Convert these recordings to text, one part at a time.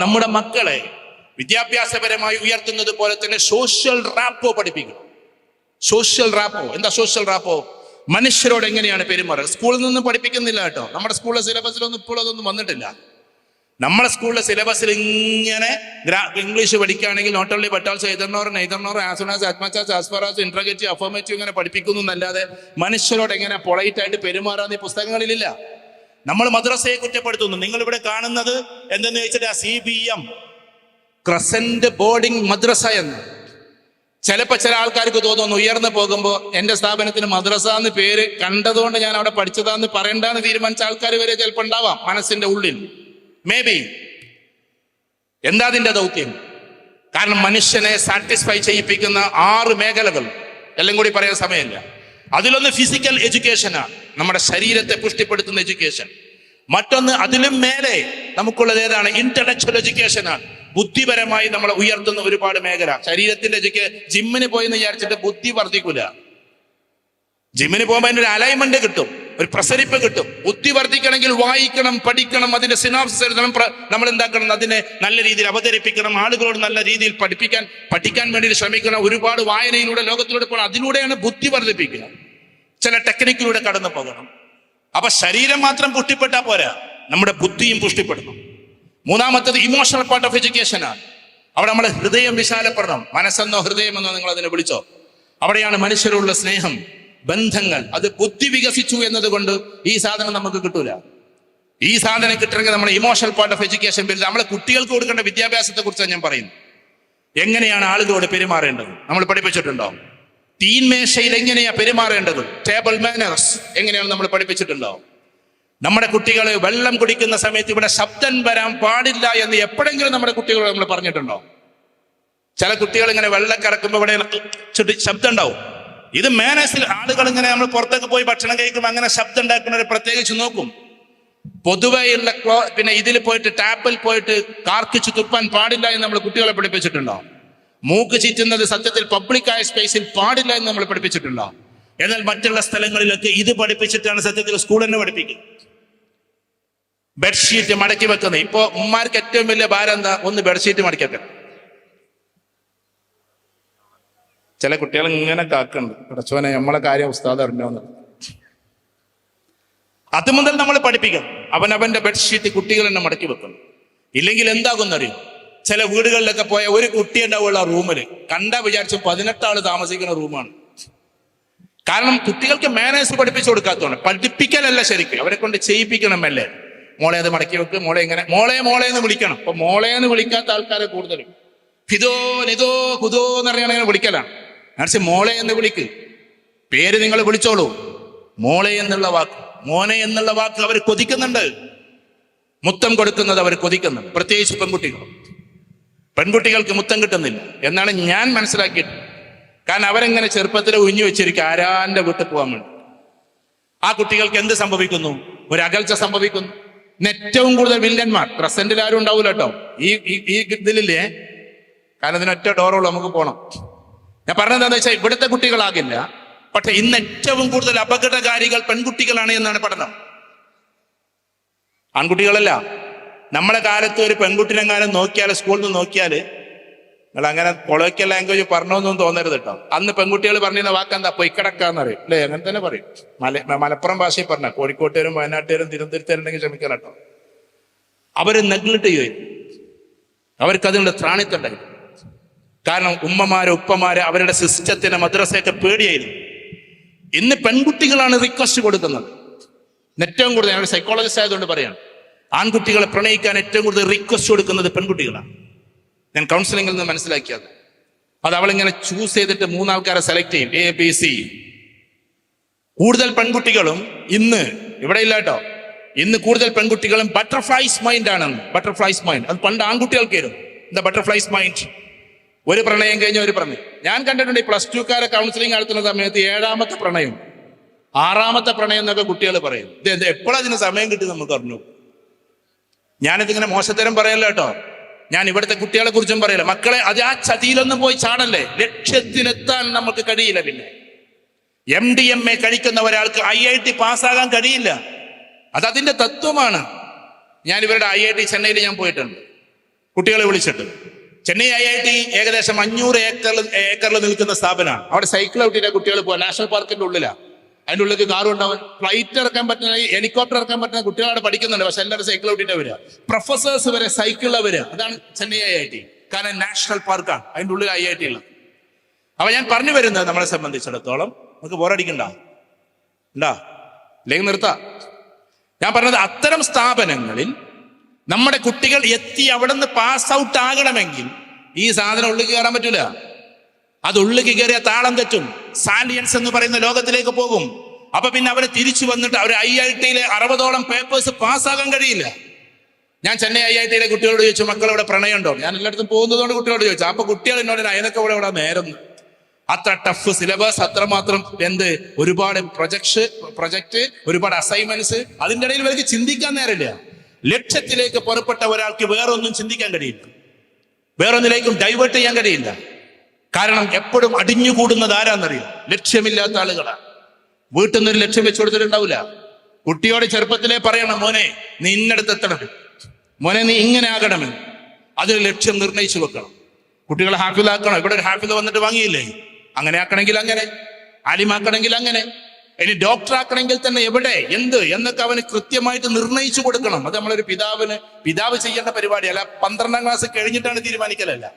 നമ്മുടെ മക്കളെ വിദ്യാഭ്യാസപരമായി ഉയർത്തുന്നത് പോലെ തന്നെ സോഷ്യൽ റാപ്പോ പഠിപ്പിക്കണം. സോഷ്യൽ റാപ്പോ എന്താ സോഷ്യൽ റാപ്പോ മനുഷ്യരോട് എങ്ങനെയാണ് പെരുമാറുക? സ്കൂളിൽ നിന്നും പഠിപ്പിക്കുന്നില്ല കേട്ടോ. നമ്മുടെ സ്കൂളിലെ സിലബസിലൊന്നും ഇപ്പോൾ അതൊന്നും വന്നിട്ടില്ല. നമ്മുടെ സ്കൂളിലെ സിലബസിൽ ഇങ്ങനെ ഇംഗ്ലീഷ് പഠിക്കുകയാണെങ്കിൽ not only but also either or neither nor as soon as as much as as far as interrogative affirmative ഇങ്ങനെ പഠിപ്പിക്കുന്നു എന്നല്ലാതെ മനുഷ്യരോട് എങ്ങനെ പൊളൈറ്റ് ആയിട്ട് പെരുമാറാന്ന് ഈ പുസ്തകങ്ങളിലില്ല. നമ്മൾ മദ്രസയെ കുറ്റപ്പെടുത്തുന്നു. നിങ്ങൾ ഇവിടെ കാണുന്നത് എന്തെന്ന് ചോദിച്ചിട്ട് C B M. Crescent boarding മദ്രസ എന്ന്. ചിലപ്പോ ചില ആൾക്കാർക്ക് തോന്നുന്നു ഉയർന്നു പോകുമ്പോൾ എന്റെ സ്ഥാപനത്തിന് മദ്രസ എന്ന് പേര് കണ്ടതുകൊണ്ട് ഞാൻ അവിടെ പഠിച്ചതാന്ന് പറയണ്ടെന്ന് തീരുമാനിച്ച ആൾക്കാർ വരെ ചിലപ്പോൾ ഉണ്ടാവാം മനസ്സിന്റെ ഉള്ളിൽ. മേ ബി എന്താ ദൗത്യം? കാരണം മനുഷ്യനെ സാറ്റിസ്ഫൈ ചെയ്യിപ്പിക്കുന്ന ആറ് മേഖലകൾ. എല്ലാം കൂടി പറയാൻ സമയമില്ല. അതിലൊന്ന് ഫിസിക്കൽ എഡ്യൂക്കേഷനാണ് നമ്മുടെ ശരീരത്തെ പുഷ്ടിപ്പെടുത്തുന്ന എഡ്യൂക്കേഷൻ. മറ്റൊന്ന് അതിലും മേലെ നമുക്കുള്ളത് ഏതാണ്? ഇന്റലക്ച്വൽ എഡ്യൂക്കേഷൻ ആണ്. ബുദ്ധിപരമായി നമ്മളെ ഉയർത്തുന്ന ഒരുപാട് മേഖല. ശരീരത്തിന്റെ ജിമ്മിന് പോയി എന്ന് വിചാരിച്ചിട്ട് ബുദ്ധി വർദ്ധിക്കൂല. ജിമ്മിന് പോകുമ്പോൾ അതിന്റെ ഒരു അലൈൻമെന്റ് കിട്ടും. ഒരു പ്രസരിപ്പ് കിട്ടും. ബുദ്ധി വർദ്ധിക്കണമെങ്കിൽ വായിക്കണം പഠിക്കണം അതിന്റെ സിനാപ്സിസ് എഴുതണം നമ്മൾ എന്താക്കണം അതിനെ നല്ല രീതിയിൽ അവതരിപ്പിക്കണം ആളുകളോട് നല്ല രീതിയിൽ പഠിപ്പിക്കാൻ പഠിക്കാൻ വേണ്ടി ശ്രമിക്കണം. ഒരുപാട് വായനയിലൂടെ ലോകത്തിലൂടെ പോകണം അതിലൂടെയാണ് ബുദ്ധി വർദ്ധിപ്പിക്കുക. ചില ടെക്നിക്കിലൂടെ കടന്നു പോകണം. അപ്പൊ ശരീരം മാത്രം പുഷ്ടിപ്പെട്ടാൽ പോരാ. നമ്മുടെ ബുദ്ധിയും പുഷ്ടിപ്പെടണം മൂന്നാമത്തത് ഇമോഷണൽ പാർട്ട് ഓഫ് എഡ്യൂക്കേഷനാണ് അവിടെ നമ്മുടെ ഹൃദയം വിശാലപ്പെടണം. മനസ്സെന്നോ ഹൃദയമെന്നോ നിങ്ങൾ അതിനെ വിളിച്ചോ. അവിടെയാണ് മനുഷ്യരുള്ള സ്നേഹം ബന്ധങ്ങൾ. അത് ബുദ്ധി വികസിച്ചു എന്നതുകൊണ്ട് ഈ സാധനം നമുക്ക് കിട്ടൂല. ഈ സാധനം കിട്ടണമെങ്കിൽ നമ്മുടെ ഇമോഷണൽ പാർട്ട് ഓഫ് എഡ്യൂക്കേഷൻ വലുത് നമ്മളെ കുട്ടികൾക്ക് കൊടുക്കേണ്ട വിദ്യാഭ്യാസത്തെ കുറിച്ചാണ് ഞാൻ പറയുന്നത്. എങ്ങനെയാണ് ആളുകളോട് പെരുമാറേണ്ടത്? നമ്മൾ പഠിപ്പിച്ചിട്ടുണ്ടോ? തീൻമേശയിൽ എങ്ങനെയാ പെരുമാറേണ്ടത്? ടേബിൾ മാനേഴ്സ് എങ്ങനെയാണ് നമ്മൾ പഠിപ്പിച്ചിട്ടുണ്ടോ നമ്മുടെ കുട്ടികളെ വെള്ളം കുടിക്കുന്ന സമയത്ത് ഇവിടെ ശബ്ദം വരാൻ പാടില്ല എന്ന് എപ്പോഴെങ്കിലും നമ്മുടെ കുട്ടികളോട് നമ്മൾ പറഞ്ഞിട്ടുണ്ടോ? ചില കുട്ടികൾ ഇങ്ങനെ വെള്ളം കറക്കുമ്പോൾ ഇവിടെ ചുറ്റി ശബ്ദം ഉണ്ടാവും. ഇത് മാനേഴ്സിൽ ആളുകൾ ഇങ്ങനെ നമ്മൾ പുറത്തേക്ക് പോയി ഭക്ഷണം കഴിക്കുമ്പോൾ അങ്ങനെ ശബ്ദം ഉണ്ടാക്കുന്നവരെ പ്രത്യേകിച്ച് നോക്കും. പൊതുവെയുള്ള ക്ലോ പിന്നെ ഇതിൽ പോയിട്ട് ടാപ്പിൽ പോയിട്ട് കാർക്കിച്ച് തുപ്പാൻ പാടില്ല എന്ന് നമ്മൾ കുട്ടികളെ പഠിപ്പിച്ചിട്ടുണ്ടോ? മൂക്ക് ചീറ്റുന്നത് സത്യത്തിൽ പബ്ലിക്കായ സ്പേസിൽ പാടില്ല എന്ന് നമ്മൾ പഠിപ്പിച്ചിട്ടുണ്ടോ എന്നാൽ മറ്റുള്ള സ്ഥലങ്ങളിലൊക്കെ ഇത് പഠിപ്പിച്ചിട്ടാണ് സത്യത്തിൽ സ്കൂൾ തന്നെ പഠിപ്പിക്കുന്നത് ബെഡ്ഷീറ്റ് മടക്കി വെക്കുന്നത് ഇപ്പോ ഉമ്മാർക്ക് ഏറ്റവും വലിയ ഭാരം എന്താ? ഒന്ന് ബെഡ്ഷീറ്റ് മടക്കി വെക്കണം ചില കുട്ടികൾ ഇങ്ങനെ കാക്കുന്നുണ്ട് പടച്ചോനെ നമ്മളെ കാര്യം ഉസ്താദ് അറിഞ്ഞോന്ന് അത് മുതൽ നമ്മൾ പഠിപ്പിക്കണം അവൻ അവന്റെ ബെഡ്ഷീറ്റ് കുട്ടികൾ തന്നെ മടക്കി വെക്കണം ഇല്ലെങ്കിൽ എന്താകുന്നറിയും ചില വീടുകളിലൊക്കെ പോയ ഒരു കുട്ടി ഉണ്ടാവുള്ള റൂമിൽ. കണ്ടാ വിചാരിച്ചു പതിനെട്ടാൾ താമസിക്കുന്ന റൂമാണ്. കാരണം കുട്ടികൾക്ക് മാനേഴ്സ് പഠിപ്പിച്ചു കൊടുക്കാത്തതാണ് പഠിപ്പിക്കലല്ല ശരിക്കും. അവരെ കൊണ്ട് ചെയ്യിപ്പിക്കണം അല്ലേ? മോളെ അത് മടക്കി വെക്ക് മോളെ ഇങ്ങനെ. മോളെ മോളെ എന്ന് വിളിക്കണം. അപ്പൊ മോളെ എന്ന് വിളിക്കാത്ത ആൾക്കാരെ കൂടുതലും. ഹിതോ നിതോ കുതോ എന്ന് പറഞ്ഞാൽ അങ്ങനെ വിളിക്കലാണ്. മനസ്സിൽ മോളെ എന്ന് വിളിക്ക്. പേര് നിങ്ങൾ വിളിച്ചോളൂ. മോളെ എന്നുള്ള വാക്ക്. മോനെ എന്നുള്ള വാക്ക് അവർ കൊതിക്കുന്നുണ്ട്. മുത്തം കൊടുക്കുന്നത് അവർ കൊതിക്കുന്നുണ്ട്. പ്രത്യേകിച്ച് പെൺകുട്ടികൾ പെൺകുട്ടികൾക്ക് മുത്തം കിട്ടുന്നില്ല എന്നാണ് ഞാൻ മനസ്സിലാക്കിയത്. കാരണം അവരെങ്ങനെ ചെറുപ്പത്തിൽ ഉഞ്ഞു വെച്ചിരിക്കും ആരാന്റെ വീട്ടിൽ പോകാൻ വേണ്ടി. ആ കുട്ടികൾക്ക് എന്ത് സംഭവിക്കുന്നു? ഒരു അകൽച്ച സംഭവിക്കുന്നു. ഏറ്റവും കൂടുതൽ വില്ലന്മാർ പ്രസന്റിൽ ആരും ഉണ്ടാവില്ല കേട്ടോ. ഈ ഈ- ഈ ഇതിലില്ലേ? കാരണം ഇതിനൊറ്റ ഡോറുള്ളൂ നമുക്ക് പോകണം ഞാൻ പറഞ്ഞത് എന്താണെന്ന് വെച്ചാൽ ഇവിടുത്തെ കുട്ടികളാകില്ല. പക്ഷെ ഇന്ന് ഏറ്റവും കൂടുതൽ അപകടകാരികൾ പെൺകുട്ടികളാണ് എന്നാണ് പഠനം. ആൺകുട്ടികളല്ല നമ്മളെ കാലത്ത് ഒരു പെൺകുട്ടിനെങ്ങാനും നോക്കിയാൽ സ്കൂളിൽ നിന്ന് നോക്കിയാൽ നിങ്ങൾ അങ്ങനെ കൊളോക്കിയൽ ലാംഗ്വേജ് പറഞ്ഞോന്നും തോന്നരുത് കേട്ടോ അന്ന് പെൺകുട്ടികൾ പറഞ്ഞിരുന്ന വാക്കെന്താ? പൊയ്ക്കടക്കാന്ന് പറയും അല്ലേ? അങ്ങനെ തന്നെ പറയും. മല മലപ്പുറം ഭാഷയിൽ പറഞ്ഞ കോഴിക്കോട്ടുകാരും വയനാട്ടുകാരും തിരുവനന്തപുരത്തുണ്ടെങ്കിൽ ക്ഷമിക്കണം കേട്ടോ അവർ നെഗ്ലിട്ട് ചെയ്യും അവർക്ക് അതിനുള്ള ത്രാണിത്തുണ്ടായി കാരണം ഉമ്മമാര് ഉപ്പമാര് അവരുടെ സിസ്റ്റത്തിന് മദ്രസയൊക്കെ പേടിയായിരുന്നു. ഇന്ന് പെൺകുട്ടികളാണ് റിക്വസ്റ്റ് കൊടുക്കുന്നത്. ഏറ്റവും കൂടുതൽ ഞങ്ങൾ സൈക്കോളജിസ്റ്റ് ആയതുകൊണ്ട് പറയാണ്. ആൺകുട്ടികളെ പ്രണയിക്കാൻ ഏറ്റവും കൂടുതൽ റിക്വസ്റ്റ് കൊടുക്കുന്നത് പെൺകുട്ടികളാണ് ഞാൻ കൗൺസിലിംഗിൽ നിന്ന് മനസ്സിലാക്കിയത്. അത് അവളിങ്ങനെ ചൂസ് ചെയ്തിട്ട് മൂന്നാൾക്കാരെ സെലക്ട് ചെയ്യും. എ ബി സി കൂടുതൽ പെൺകുട്ടികളും ഇന്ന് ഇവിടെ ഇല്ല കേട്ടോ. ഇന്ന് കൂടുതൽ പെൺകുട്ടികളും ബട്ടർഫ്ലൈസ് മൈൻഡ് ആണ്. ബട്ടർഫ്ലൈസ് മൈൻഡ് അത് പണ്ട് ആൺകുട്ടികൾക്കായിരുന്നു എന്താ ബട്ടർഫ്ലൈസ് മൈൻഡ് ഒരു പ്രണയം കഴിഞ്ഞ ഒരു പ്രണയം. ഞാൻ കണ്ടിട്ടുണ്ട് ഈ പ്ലസ് ടുക്കാരെ കൗൺസിലിംഗ് നടത്തുന്ന സമയത്ത് ഏഴാമത്തെ പ്രണയം. ആറാമത്തെ പ്രണയം എന്നൊക്കെ കുട്ടികൾ പറയും. ഇത് എപ്പോഴതിന് സമയം കിട്ടി നമുക്ക് അറിഞ്ഞു ഞാനിതിങ്ങനെ മോശത്തരം പറയല്ലോ കേട്ടോ. ഞാൻ ഇവിടുത്തെ കുട്ടികളെ കുറിച്ചും പറയില്ല. മക്കളെ അത് ആ ചതിയിലൊന്നും പോയി ചാടല്ലേ? ലക്ഷ്യത്തിലെത്താൻ നമുക്ക് കഴിയില്ല പിന്നെ. എം ഡി എം എ കഴിക്കുന്ന ഒരാൾക്ക് ഐ ഐ ടി പാസ്സാകാൻ കഴിയില്ല. അത് അതിന്റെ തത്വമാണ്. ഞാൻ ഇവരുടെ ഐ ഐ ടി ചെന്നൈയിൽ ഞാൻ പോയിട്ടുണ്ട്. കുട്ടികളെ വിളിച്ചിട്ട്. ചെന്നൈ ഐ ഐ ടി ഏകദേശം അഞ്ഞൂറ് ഏക്കറിൽ ഏക്കറിൽ നിൽക്കുന്ന സ്ഥാപനമാണ്. അവിടെ സൈക്കിൾ ഔട്ടിന്റെ കുട്ടികൾ പോവാ. നാഷണൽ പാർക്കിന്റെ ഉള്ളിലാണ് അതിന്റെ ഉള്ളിൽ കാറും ഉണ്ടാവും ഫ്ലൈറ്റ് ഇറക്കാൻ പറ്റുന്ന ഹെലികോപ്റ്റർ ഇറക്കാൻ പറ്റുന്ന കുട്ടികൾ അവിടെ പഠിക്കുന്നുണ്ട്. പക്ഷെ എല്ലാവരും സൈക്കിൾ ഔട്ടിന്റെ വരിക. പ്രൊഫസേഴ്സ് വരെ സൈക്കിളിലെ വരിക. അതാണ് ചെന്നൈ ഐ ഐ ടി കാരണം നാഷണൽ പാർക്കാണ് അതിന്റെ ഉള്ളിൽ ഐ ഐ ടി ഉള്ളത് അപ്പൊ ഞാൻ പറഞ്ഞു വരുന്നത് നമ്മളെ സംബന്ധിച്ചിടത്തോളം. നമുക്ക് ബോറടിക്കണ്ട ഉണ്ടാ അല്ലെങ്കിൽ നിർത്താം. ഞാൻ പറഞ്ഞത് അത്തരം സ്ഥാപനങ്ങളിൽ നമ്മുടെ കുട്ടികൾ എത്തി അവിടെ നിന്ന് പാസ് ഔട്ട് ആകണമെങ്കിൽ ഈ സാധനം ഉള്ളിൽ കയറാൻ പറ്റൂല. അത് ഉള്ളിലേക്ക് കയറിയ താളം തെറ്റും. സാലിയൻസ് എന്ന് പറയുന്ന ലോകത്തിലേക്ക് പോകും. അപ്പൊ പിന്നെ അവരെ തിരിച്ചു വന്നിട്ട് അവർ ഐ ഐ ടിയിലെ അറുപതോളം പേപ്പേഴ്സ് പാസ്സാകാൻ കഴിയില്ല. ഞാൻ ചെന്നൈ ഐ ഐ ടിയിലെ കുട്ടികളോട് ചോദിച്ചു മക്കളവിടെ പ്രണയമുണ്ടോ? ഞാൻ എല്ലായിടത്തും പോകുന്നതുകൊണ്ട് കുട്ടികളോട് ചോദിച്ചു. അപ്പൊ കുട്ടികൾ എന്നോട് അതിനൊക്കെ ഇവിടെ ഇവിടെ നേരം അത്ര ടഫ് സിലബസ് അത്രമാത്രം എന്ത് ഒരുപാട് പ്രൊജക്ട് പ്രൊജക്ട് ഒരുപാട് അസൈൻമെന്റ്സ് അതിന്റെ ഇടയിൽ ഇവർക്ക് ചിന്തിക്കാൻ നേരമില്ല. ലക്ഷ്യത്തിലേക്ക് പുറപ്പെട്ട ഒരാൾക്ക് വേറൊന്നും ചിന്തിക്കാൻ കഴിയില്ല. വേറൊന്നിലേക്കും ഡൈവേർട്ട് ചെയ്യാൻ കഴിയില്ല. കാരണം എപ്പോഴും അടിഞ്ഞുകൂടുന്നത് ആരാന്നറിയോ? ലക്ഷ്യമില്ലാത്ത ആളുകളാണ് വീട്ടിൽ നിന്നൊരു ലക്ഷ്യം വെച്ചു കൊടുത്തിട്ടുണ്ടാവില്ല കുട്ടിയോട് ചെറുപ്പത്തിലേ പറയണം മോനെ നീ ഇന്നടത്ത് എത്തണം. മോനെ നീ ഇങ്ങനെ ആകണമെന്ന് അതിന് ലക്ഷ്യം നിർണയിച്ചു വെക്കണം. കുട്ടികളെ ഹാഫിലാക്കണം? ഇവിടെ ഒരു ഹാഫിൽ വന്നിട്ട് വാങ്ങിയില്ലേ? അങ്ങനെ ആക്കണമെങ്കിൽ അങ്ങനെ. ആലിമാക്കണമെങ്കിൽ അങ്ങനെ. ഇനി ഡോക്ടർ ആക്കണമെങ്കിൽ തന്നെ എവിടെ? എന്ത്? എന്നൊക്കെ അവന് കൃത്യമായിട്ട് നിർണയിച്ചു കൊടുക്കണം. അത് നമ്മളൊരു പിതാവിന് പിതാവ് ചെയ്യേണ്ട പരിപാടി അല്ല പന്ത്രണ്ടാം ക്ലാസ് കഴിഞ്ഞിട്ടാണ് തീരുമാനിക്കലല്ല.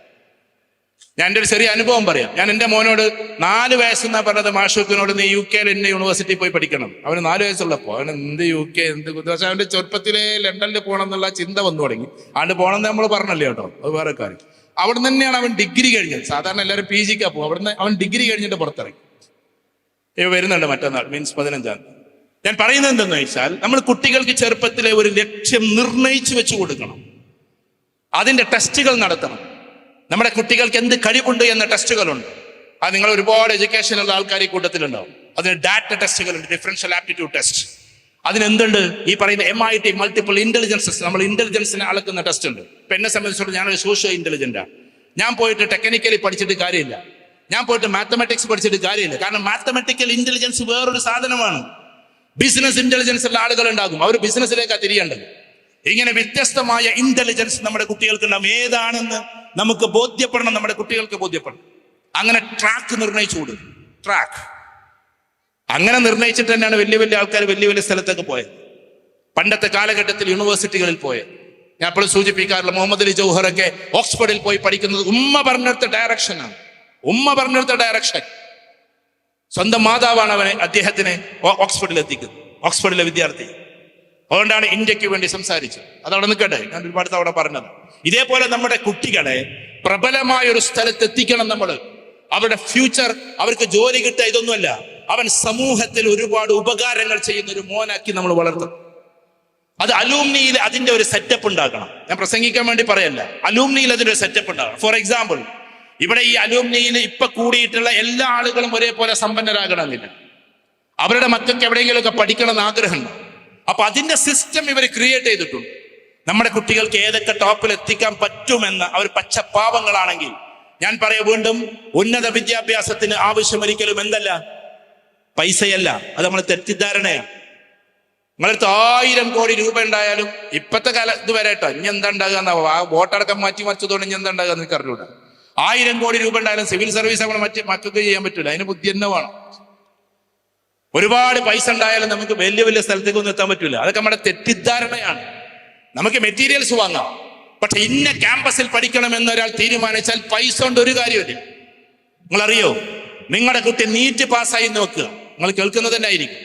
ഞാൻ എന്റെ ഒരു ചെറിയ അനുഭവം പറയാം. ഞാൻ എന്റെ മോനോട് നാല് വയസ്സെന്നാ പറഞ്ഞത് മാഷോക്കിനോട് നീ യു കെ എന്നെ യൂണിവേഴ്സിറ്റി പോയി പഠിക്കണം. അവന് നാല് വയസ്സുള്ളപ്പോൾ അവൻ എന്ത് യു കെ എന്ത് പക്ഷെ അവന്റെ ചെറുപ്പത്തിലെ ലണ്ടനിൽ പോകണം എന്നുള്ള ചിന്ത വന്നു തുടങ്ങി. ആണ്ട് പോകണം എന്ന് നമ്മൾ പറഞ്ഞല്ലേ കേട്ടോ? അത് വേറെ കാര്യം. അവിടെ തന്നെയാണ് അവൻ ഡിഗ്രി കഴിഞ്ഞത്. സാധാരണ എല്ലാവരും പി ജിക്കാ പോകും. അവിടുന്ന് അവൻ ഡിഗ്രി കഴിഞ്ഞിട്ട് പുറത്തിറങ്ങി. ഇവ വരുന്നുണ്ട് മറ്റന്നാൾ മീൻസ് പതിനഞ്ചാം ഞാൻ പറയുന്നത് എന്തെന്ന് വെച്ചാൽ നമ്മൾ കുട്ടികൾക്ക് ചെറുപ്പത്തിലെ ഒരു ലക്ഷ്യം നിർണയിച്ചു വെച്ചു കൊടുക്കണം. അതിന്റെ ടെസ്റ്റുകൾ നടത്തണം. നമ്മുടെ കുട്ടികൾക്ക് എന്ത് കഴിവുണ്ട് എന്ന ടെസ്റ്റുകളുണ്ട്. അത് നിങ്ങൾ ഒരുപാട് എഡ്യൂക്കേഷനുള്ള ആൾക്കാർ ഈ കൂട്ടത്തിലുണ്ടാവും. അതിന് ഡാറ്റ ടെസ്റ്റുകളുണ്ട് ഡിഫറൻഷ്യൽ ആപ്റ്റിറ്റ്യൂഡ് ടെസ്റ്റ് അതിനെന്തുണ്ട്? ഈ പറയുന്ന M I T multiple intelligences നമ്മൾ ഇന്റലിജൻസിനെ അളക്കുന്ന ടെസ്റ്റ് ഉണ്ട്. ഇപ്പൊ എന്നെ സംബന്ധിച്ചിടത്തോളം ഞാനൊരു സോഷ്യോ ഇന്റലിജന്റാണ് ഞാൻ പോയിട്ട് ടെക്നിക്കലി പഠിച്ചിട്ട് കാര്യമില്ല. ഞാൻ പോയിട്ട് മാത്തമാറ്റിക്സ് പഠിച്ചിട്ട് കാര്യമില്ല. കാരണം മാത്തമാറ്റിക്കൽ ഇന്റലിജൻസ് വേറൊരു സാധനമാണ്. ബിസിനസ് ഇന്റലിജൻസ് ഉള്ള ആളുകൾ ഉണ്ടാകും അവർ ബിസിനസ്സിലേക്കാണ് തിരിയേണ്ടത്. ഇങ്ങനെ വ്യത്യസ്തമായ ഇന്റലിജൻസ് നമ്മുടെ കുട്ടികൾക്ക് ഉണ്ടാകും ഏതാണെന്ന് നമുക്ക് ബോധ്യപ്പെടണം നമ്മുടെ കുട്ടികൾക്ക് ബോധ്യപ്പെടണം. അങ്ങനെ ട്രാക്ക് നിർണയിച്ചു കൊടുക്കും ട്രാക്ക് അങ്ങനെ നിർണയിച്ചിട്ട് തന്നെയാണ് വലിയ വലിയ ആൾക്കാർ വലിയ വലിയ സ്ഥലത്തൊക്കെ പോയത്. പണ്ടത്തെ കാലഘട്ടത്തിൽ യൂണിവേഴ്സിറ്റികളിൽ പോയത്. ഞാൻ എപ്പോഴും സൂചിപ്പിക്കാറില്ല മുഹമ്മദ് അലി ജൗഹറൊക്കെ ഓക്സ്ഫോർഡിൽ പോയി പഠിക്കുന്നത് ഉമ്മ പറഞ്ഞെടുത്ത ഡയറക്ഷനാണ് ഉമ്മ പറഞ്ഞെടുത്ത ഡയറക്ഷൻ സ്വന്തം മാതാവാണ് അവനെ അദ്ദേഹത്തിനെ ഓക്സ്ഫോർഡിൽ എത്തിക്കുന്നത് ഓക്സ്ഫോർഡിലെ വിദ്യാർത്ഥി. അതുകൊണ്ടാണ് ഇന്ത്യയ്ക്ക് വേണ്ടി സംസാരിച്ചത്. അതവിടെ നിൽക്കട്ടെ. ഞാൻ ഒരുപാട് തവണ പറഞ്ഞത്. ഇതേപോലെ നമ്മുടെ കുട്ടികളെ പ്രബലമായ ഒരു സ്ഥലത്ത് എത്തിക്കണം നമ്മൾ അവരുടെ ഫ്യൂച്ചർ അവർക്ക് ജോലി കിട്ടുക ഇതൊന്നുമല്ല. അവൻ സമൂഹത്തിൽ ഒരുപാട് ഉപകാരങ്ങൾ ചെയ്യുന്ന ഒരു മോനാക്കി നമ്മൾ വളർത്തണം അത് അലൂമിനിയിൽ അതിന്റെ ഒരു സെറ്റപ്പ് ഉണ്ടാക്കണം ഞാൻ പ്രസംഗിക്കാൻ വേണ്ടി പറയല്ല. അലൂമിനിയിൽ അതിന്റെ ഒരു സെറ്റപ്പ് ഉണ്ടാകണം. ഫോർ എക്സാമ്പിൾ ഇവിടെ ഈ അലൂമിനിയിൽ ഇപ്പൊ കൂടിയിട്ടുള്ള എല്ലാ ആളുകളും ഒരേപോലെ സമ്പന്നരാകണമെന്നില്ല. അവരുടെ മക്കൾക്ക് എവിടെയെങ്കിലുമൊക്കെ പഠിക്കണം എന്ന് ആഗ്രഹമുണ്ട്? അപ്പൊ അതിന്റെ സിസ്റ്റം ഇവർ ക്രിയേറ്റ് ചെയ്തിട്ടുണ്ട്. നമ്മുടെ കുട്ടികൾക്ക് ഏതൊക്കെ ടോപ്പിൽ എത്തിക്കാൻ പറ്റുമെന്ന് അവർ പച്ചപ്പാവങ്ങളാണെങ്കിൽ ഞാൻ പറയാം വീണ്ടും ഉന്നത വിദ്യാഭ്യാസത്തിന് ആവശ്യം ഒരിക്കലും എന്തല്ല? പൈസയല്ല. അത് നമ്മൾ തെറ്റിദ്ധാരണയാണ് നിങ്ങളടുത്ത് ആയിരം കോടി രൂപ ഉണ്ടായാലും ഇപ്പത്തെ കാല ഇത് വരെ കേട്ടോ. ഇനി എന്താ ഉണ്ടാകുക ആ വോട്ടടക്കം മാറ്റി മറിച്ചതുകൊണ്ട് ഇനി എന്താ ഉണ്ടാകുക എനിക്ക് ആയിരം കോടി രൂപ ഉണ്ടായാലും സിവിൽ സർവീസ് നമ്മൾ മറ്റേ മക്കൾക്ക് ചെയ്യാൻ പറ്റില്ല അതിന് ബുദ്ധി തന്നെ വേണം. ഒരുപാട് പൈസ ഉണ്ടായാലും നമുക്ക് വലിയ വലിയ സ്ഥലത്തേക്ക് ഒന്നും എത്താൻ പറ്റില്ല അതൊക്കെ നമ്മുടെ തെറ്റിദ്ധാരണയാണ്. നമുക്ക് മെറ്റീരിയൽസ് വാങ്ങാം. പക്ഷെ ഇന്ന ക്യാമ്പസിൽ പഠിക്കണമെന്ന് ഒരാൾ തീരുമാനിച്ചാൽ പൈസ കൊണ്ട് ഒരു കാര്യമില്ല. നിങ്ങൾ അറിയോ നിങ്ങളുടെ കുട്ടി നീറ്റ് പാസ്സായി നോക്കുക. നിങ്ങൾ കേൾക്കുന്നത് തന്നെ ആയിരിക്കും.